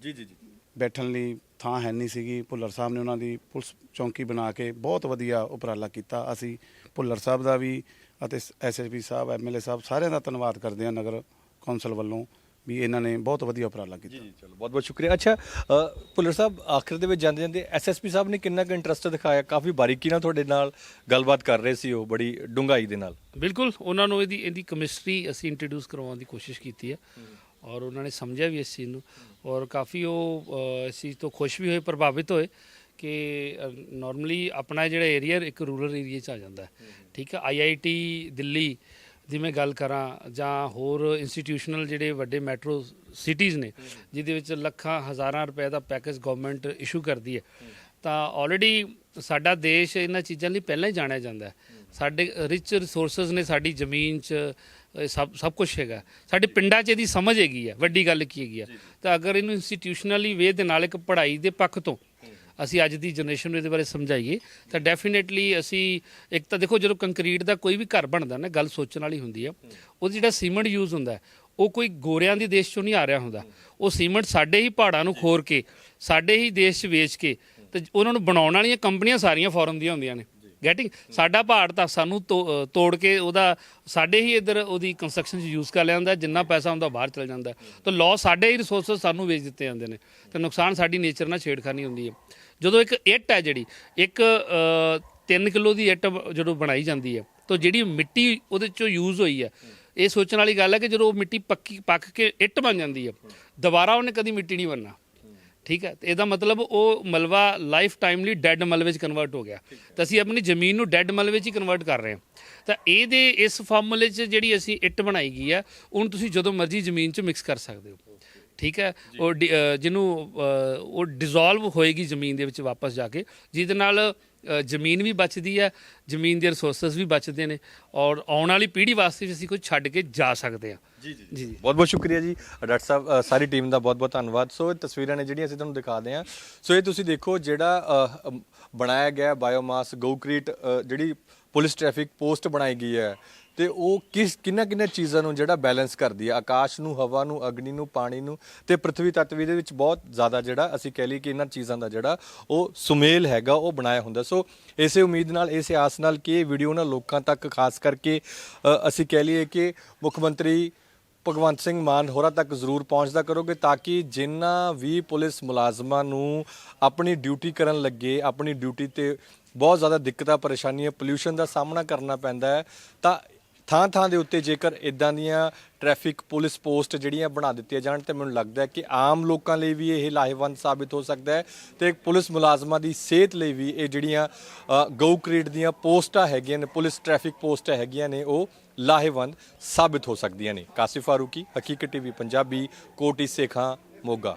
ਜੀ ਜੀ ਜੀ। ਬੈਠਣ ਲਈ ਥਾਂ ਹੈ ਨਹੀਂ ਸੀਗੀ। ਭੁੱਲਰ ਸਾਹਿਬ ਨੇ ਉਹਨਾਂ ਦੀ ਪੁਲਿਸ ਚੌਂਕੀ ਬਣਾ ਕੇ ਬਹੁਤ ਵਧੀਆ ਉਪਰਾਲਾ ਕੀਤਾ। ਅਸੀਂ ਭੁੱਲਰ ਸਾਹਿਬ ਦਾ ਵੀ ਅਤੇ ਐਸਐਸਪੀ ਸਾਹਿਬ ਐਮਐਲਏ ਸਾਹਿਬ ਸਾਰਿਆਂ ਦਾ ਧੰਨਵਾਦ ਕਰਦੇ ਹਾਂ ਨਗਰ ਕੌਂਸਲ ਵੱਲੋਂ। ਵੀ ਇਹਨਾਂ ਨੇ ਬਹੁਤ ਵਧੀਆ ਉਪਰਾਲਾ ਕੀਤਾ। ਜੀ ਜੀ ਚਲੋ ਬਹੁਤ ਬਹੁਤ ਸ਼ੁਕਰੀਆ। ਅੱਛਾ ਅ, ਭੁੱਲਰ ਸਾਹਿਬ ਆਖਰ ਦੇ ਵਿੱਚ ਜਾਂਦੇ ਜਾਂਦੇ ਐਸਐਸਪੀ ਸਾਹਿਬ ਨੇ ਕਿੰਨਾ ਕੁ ਇੰਟਰਸਟ ਦਿਖਾਇਆ? ਕਾਫੀ ਬਾਰੀਕੀ ਨਾਲ ਤੁਹਾਡੇ ਨਾਲ ਗੱਲਬਾਤ ਕਰ ਰਹੇ ਸੀ ਉਹ ਬੜੀ ਡੂੰਘਾਈ ਦੇ ਨਾਲ। ਬਿਲਕੁਲ ਉਹਨਾਂ ਨੂੰ ਇਹਦੀ ਇਹਦੀ ਕੈਮਿਸਟਰੀ ਅਸੀਂ ਇੰਟਰੋਡਿਊਸ ਕਰਵਾਉਣ ਦੀ ਕੋਸ਼ਿਸ਼ ਕੀਤੀ ਹੈ ਔਰ ਉਹਨਾਂ ਨੇ ਸਮਝਿਆ ਵੀ ਇਸ ਚੀਜ਼ ਨੂੰ। ਔਰ ਕਾਫੀ ਉਹ ਅ, ਇਸ ਚੀਜ਼ ਤੋਂ ਖੁਸ਼ ਵੀ ਹੋਏ ਪ੍ਰਭਾਵਿਤ ਹੋਏ ਕਿ ਨਾਰਮਲੀ ਆਪਣਾ ਜਿਹੜਾ ਏਰੀਆ ਇੱਕ ਰੂਰਲ ਏਰੀਆ ਚ ਆ ਜਾਂਦਾ। ਹੈ ਠੀਕ ਹੈ ਆਈਆਈਟੀ ਦਿੱਲੀ ਜਿਵੇਂ ਗੱਲ ਕਰਾਂ ਜਾਂ ਹੋਰ ਇੰਸਟੀਟਿਊਸ਼ਨਲ ਜਿਹੜੇ ਵੱਡੇ ਮੈਟਰੋ ਸਿਟੀਜ਼ ਨੇ, ਜਿਹਦੇ ਵਿੱਚ ਲੱਖਾਂ, ਹਜ਼ਾਰਾਂ ਰੁਪਏ ਦਾ ਪੈਕੇਜ ਗਵਰਨਮੈਂਟ ਇਸ਼ੂ ਕਰਦੀ ਹੈ, ਤਾਂ ਆਲਰੇਡੀ ਸਾਡਾ ਦੇਸ਼ ਇਹਨਾਂ ਚੀਜ਼ਾਂ ਲਈ ਪਹਿਲਾਂ ਹੀ ਜਾਣਿਆ ਜਾਂਦਾ ਸਾਡੇ ਰਿਚ ਰਿਸੋਰਸਸ ਨੇ ਸਾਡੀ ਜ਼ਮੀਨ 'ਚ, ਇਹ ਸਭ ਸਭ ਕੁਝ ਹੈਗਾ ਸਾਡੇ ਪਿੰਡਾਂ 'ਚ ਇਹਦੀ ਸਮਝ ਹੈਗੀ ਹੈ, ਵੱਡੀ ਗੱਲ ਕੀ ਹੈਗੀ ਆ ਤਾਂ ਅਗਰ ਇਹਨੂੰ ਇੰਸਟੀਟਿਊਸ਼ਨਲੀ ਵੇ ਦੇ ਨਾਲ ਇੱਕ ਪੜ੍ਹਾਈ ਦੇ ਪੱਖ ਤੋਂ ਅਸੀਂ ਅੱਜ ਦੀ ਜਨਰੇਸ਼ਨ ਨੂੰ ਇਹਦੇ ਬਾਰੇ ਸਮਝਾਈਏ, ਤਾਂ ਡੈਫੀਨੇਟਲੀ ਅਸੀਂ ਇੱਕ ਤਾਂ ਦੇਖੋ ਜਦੋਂ ਕੰਕਰੀਟ ਦਾ ਕੋਈ ਵੀ ਘਰ ਬਣਦਾ ਨਾ, ਗੱਲ ਸੋਚਣ ਵਾਲੀ ਹੁੰਦੀ ਆ ਉਹ ਜਿਹੜਾ ਸੀਮੈਂਟ ਯੂਜ਼ ਹੁੰਦਾ ਉਹ ਕੋਈ ਗੋਰਿਆਂ ਦੀ ਦੇਸ਼ ਚੋਂ ਨਹੀਂ ਆ ਰਿਹਾ ਹੁੰਦਾ। ਉਹ ਸੀਮੈਂਟ ਸਾਡੇ ਹੀ ਪਹਾੜਾਂ ਨੂੰ ਖੋਰ ਕੇ, ਸਾਡੇ ਹੀ ਦੇਸ਼ 'ਚ ਵੇਚ ਕੇ, ਤੇ ਉਹਨਾਂ ਨੂੰ ਬਣਾਉਣ ਵਾਲੀਆਂ ਕੰਪਨੀਆਂ ਸਾਰੀਆਂ ਫੋਰਨ ਦੀਆਂ ਹੁੰਦੀਆਂ ਨੇ। ਗੈਟਿੰਗ ਸਾਡਾ ਪਹਾੜ ਤਾਂ ਸਾਨੂੰ ਤੋ- ਤੋੜ ਕੇ ਉਹਦਾ ਸਾਡੇ ਹੀ ਇੱਧਰ ਉਹਦੀ ਕੰਸਟਰਕਸ਼ਨ 'ਚ ਯੂਜ਼ ਕਰ ਲਿਆ ਜਾਂਦਾ ਜਿੰਨਾ ਪੈਸਾ ਹੁੰਦਾ ਬਾਹਰ ਚਲ ਜਾਂਦਾ। ਤਾਂ ਲਾਅ ਸਾਡੇ ਹੀ ਰਿਸੋਰਸਸ ਸਾਨੂੰ ਵੇਚ ਦਿੱਤੇ ਜਾਂਦੇ ਨੇ। ਤੇ ਨੁਕਸਾਨ ਸਾਡੀ ਨੇਚਰ ਨਾਲ ਛੇੜਖਾਨੀ ਹੁੰਦੀ ਹੈ ਜਦੋਂ ਇੱਕ ਇੱਟ ਹੈ ਜਿਹੜੀ, ਇੱਕ 3 ਕਿਲੋ ਦੀ ਇੱਟ ਜਦੋਂ ਬਣਾਈ ਜਾਂਦੀ ਹੈ, ਤਾਂ ਜਿਹੜੀ ਮਿੱਟੀ ਉਹਦੇ ਚੋਂ ਯੂਜ਼ ਹੋਈ ਹੈ, ਇਹ ਸੋਚਣ ਵਾਲੀ ਗੱਲ ਹੈ ਕਿ ਜਦੋਂ ਉਹ ਮਿੱਟੀ ਪੱਕੀ, ਪੱਕ ਕੇ ਇੱਟ ਬਣ ਜਾਂਦੀ ਹੈ, ਦੁਬਾਰਾ ਉਹਨੇ ਕਦੀ ਮਿੱਟੀ ਨਹੀਂ ਬਣਨਾ। ਠੀਕ ਹੈ? ਤੇ ਇਹਦਾ ਮਤਲਬ ਉਹ ਮਲਵਾ ਲਾਈਫ ਟਾਈਮਲੀ ਡੈੱਡ ਮਲਵੇ 'ਚ ਕਨਵਰਟ ਹੋ ਗਿਆ। ਤਾਂ ਅਸੀਂ ਆਪਣੀ ਜ਼ਮੀਨ ਨੂੰ ਡੈੱਡ ਮਲਵੇ 'ਚ ਹੀ ਕਨਵਰਟ ਕਰ ਰਹੇ ਹਾਂ। ਤਾਂ ਇਹਦੇ ਇਸ ਫਾਰਮੂਲੇ 'ਚ ਜਿਹੜੀ ਅਸੀਂ ਇੱਟ ਬਣਾਈ ਗਈ ਆ ਉਹਨੂੰ ਤੁਸੀਂ ਜਦੋਂ ਮਰਜ਼ੀ ਜ਼ਮੀਨ 'ਚ ਮਿਕਸ ਕਰ ਸਕਦੇ ਹੋ। ਠੀਕ ਹੈ? ਉਹ ਡਿ- ਅ, ਜਿਹਨੂੰ ਅ, ਉਹ ਡਿਸੋਲਵ ਹੋਏਗੀ ਜ਼ਮੀਨ ਦੇ ਵਿੱਚ ਵਾਪਸ ਜਾ ਕੇ ਜਿਹਦੇ ਨਾਲ ਅ, ਜ਼ਮੀਨ ਵੀ ਬਚਦੀ ਹੈ ਜ਼ਮੀਨ ਦੇ ਰਿਸੋਰਸਸ ਵੀ ਬਚਦੇ ਨੇ ਔਰ ਆਉਣ ਵਾਲੀ ਪੀੜ੍ਹੀ ਵਾਸਤੇ ਵੀ ਅਸੀਂ ਕੁਝ ਛੱਡ ਕੇ ਜਾ ਸਕਦੇ ਹਾਂ। ਜੀ ਜੀ ਜੀ ਬਹੁਤ ਬਹੁਤ ਸ਼ੁਕਰੀਆ ਜੀ। ਡਾਕਟਰ ਸਾਹਿਬ ਅ, ਸਾਰੀ ਟੀਮ ਦਾ ਬਹੁਤ ਬਹੁਤ ਧੰਨਵਾਦ। ਸੋ ਇਹ ਤਸਵੀਰਾਂ ਨੇ ਜਿਹੜੀਆਂ ਅਸੀਂ ਤੁਹਾਨੂੰ ਦਿਖਾਦੇ ਹਾਂ। ਸੋ ਇਹ ਤੁਸੀਂ ਦੇਖੋ ਜਿਹੜਾ ਅ, ਅਮ, ਬਣਾਇਆ ਗਿਆ ਬਾਇਓਮਾਸ ਗਊਕ੍ਰੀਟ ਅ, ਜਿਹੜੀ ਪੁਲਿਸ ਟ੍ਰੈਫਿਕ ਪੋਸਟ ਬਣਾਈ ਗਈ ਹੈ। ਤੇ ਉਹ ਕਿਸ ਕਿੰਨਾ ਕਿੰਨਾ ਚੀਜ਼ਾਂ ਨੂੰ ਜਿਹੜਾ ਬੈਲੈਂਸ ਕਰਦੀ ਹੈ, ਆਕਾਸ਼ ਨੂੰ, ਹਵਾ ਨੂੰ, ਅਗਨੀ ਨੂੰ, ਪਾਣੀ ਨੂੰ ਤੇ ਪ੍ਰithvi ਤੱਤਵੀ ਦੇ ਵਿੱਚ ਬਹੁਤ ਜ਼ਿਆਦਾ ਜਿਹੜਾ ਅਸੀਂ ਕਹਿ ਲਈ ਕਿ ਇਹਨਾਂ ਚੀਜ਼ਾਂ ਦਾ ਜਿਹੜਾ ਉਹ ਸੁਮੇਲ ਹੈਗਾ, ਉਹ ਬਣਾਇਆ ਹੁੰਦਾ। ਸੋ ਇਸੇ ਉਮੀਦ ਨਾਲ, ਇਸੇ ਆਸ ਨਾਲ ਕਿ ਇਹ ਵੀਡੀਓ ਨਾ ਲੋਕਾਂ ਤੱਕ, ਖਾਸ ਕਰਕੇ ਅਸੀਂ ਕਹਿ ਲਈਏ ਕਿ ਮੁੱਖ ਮੰਤਰੀ ਭਗਵੰਤ ਸਿੰਘ ਮਾਨ ਹੋਰਾਂ ਤੱਕ ਜ਼ਰੂਰ ਪਹੁੰਚਦਾ ਕਰੋਗੇ ਤਾਂ ਕਿ ਜਿਨ੍ਹਾਂ ਵੀ ਪੁਲਿਸ ਮੁਲਾਜ਼ਮਾਂ ਨੂੰ ਆਪਣੀ ਡਿਊਟੀ ਕਰਨ ਲੱਗੇ, ਆਪਣੀ ਡਿਊਟੀ ਤੇ ਬਹੁਤ ਜ਼ਿਆਦਾ ਦਿੱਕਤਾਂ, ਪਰੇਸ਼ਾਨੀਆਂ ਪੋਲਿਊਸ਼ਨ ਦਾ ਸਾਹਮਣਾ ਕਰਨਾ ਪੈਂਦਾ ਹੈ, ਤਾਂ ਥਾਂ ਥਾਂ ਦੇ ਉੱਤੇ ਜੇਕਰ ਇਦਾਂ ਦੀਆਂ ਟ੍ਰੈਫਿਕ ਪੁਲਿਸ ਪੋਸਟ ਜਿਹੜੀਆਂ ਬਣਾ ਦਿੱਤੀਆਂ ਜਾਣ ਤੇ ਮੈਨੂੰ ਲੱਗਦਾ ਹੈ ਕਿ ਆਮ ਲੋਕਾਂ ਲਈ ਵੀ ਇਹ ਲਾਹੇਵੰਦ ਸਾਬਿਤ ਹੋ ਸਕਦਾ ਹੈ ਤੇ ਪੁਲਿਸ ਮੁਲਾਜ਼ਮਾਂ ਦੀ ਸਿਹਤ ਲਈ ਵੀ ਇਹ ਜਿਹੜੀਆਂ ਗਊ ਕ੍ਰੀਡ ਦੀਆਂ ਪੋਸਟਾਂ ਹੈਗੀਆਂ ਨੇ, ਪੁਲਿਸ ਟ੍ਰੈਫਿਕ ਪੋਸਟਾਂ ਹੈਗੀਆਂ ਨੇ, ਉਹ ਲਾਹੇਵੰਦ ਸਾਬਿਤ ਹੋ ਸਕਦੀਆਂ ਨੇ। ਕਾਸਿਫ ਫਾਰੂਕੀ, ਹਕੀਕਤ ਟੀਵੀ, ਪੰਜਾਬੀ, ਕੋਟੀ ਸੇਖਾਂ, ਮੋਗਾ।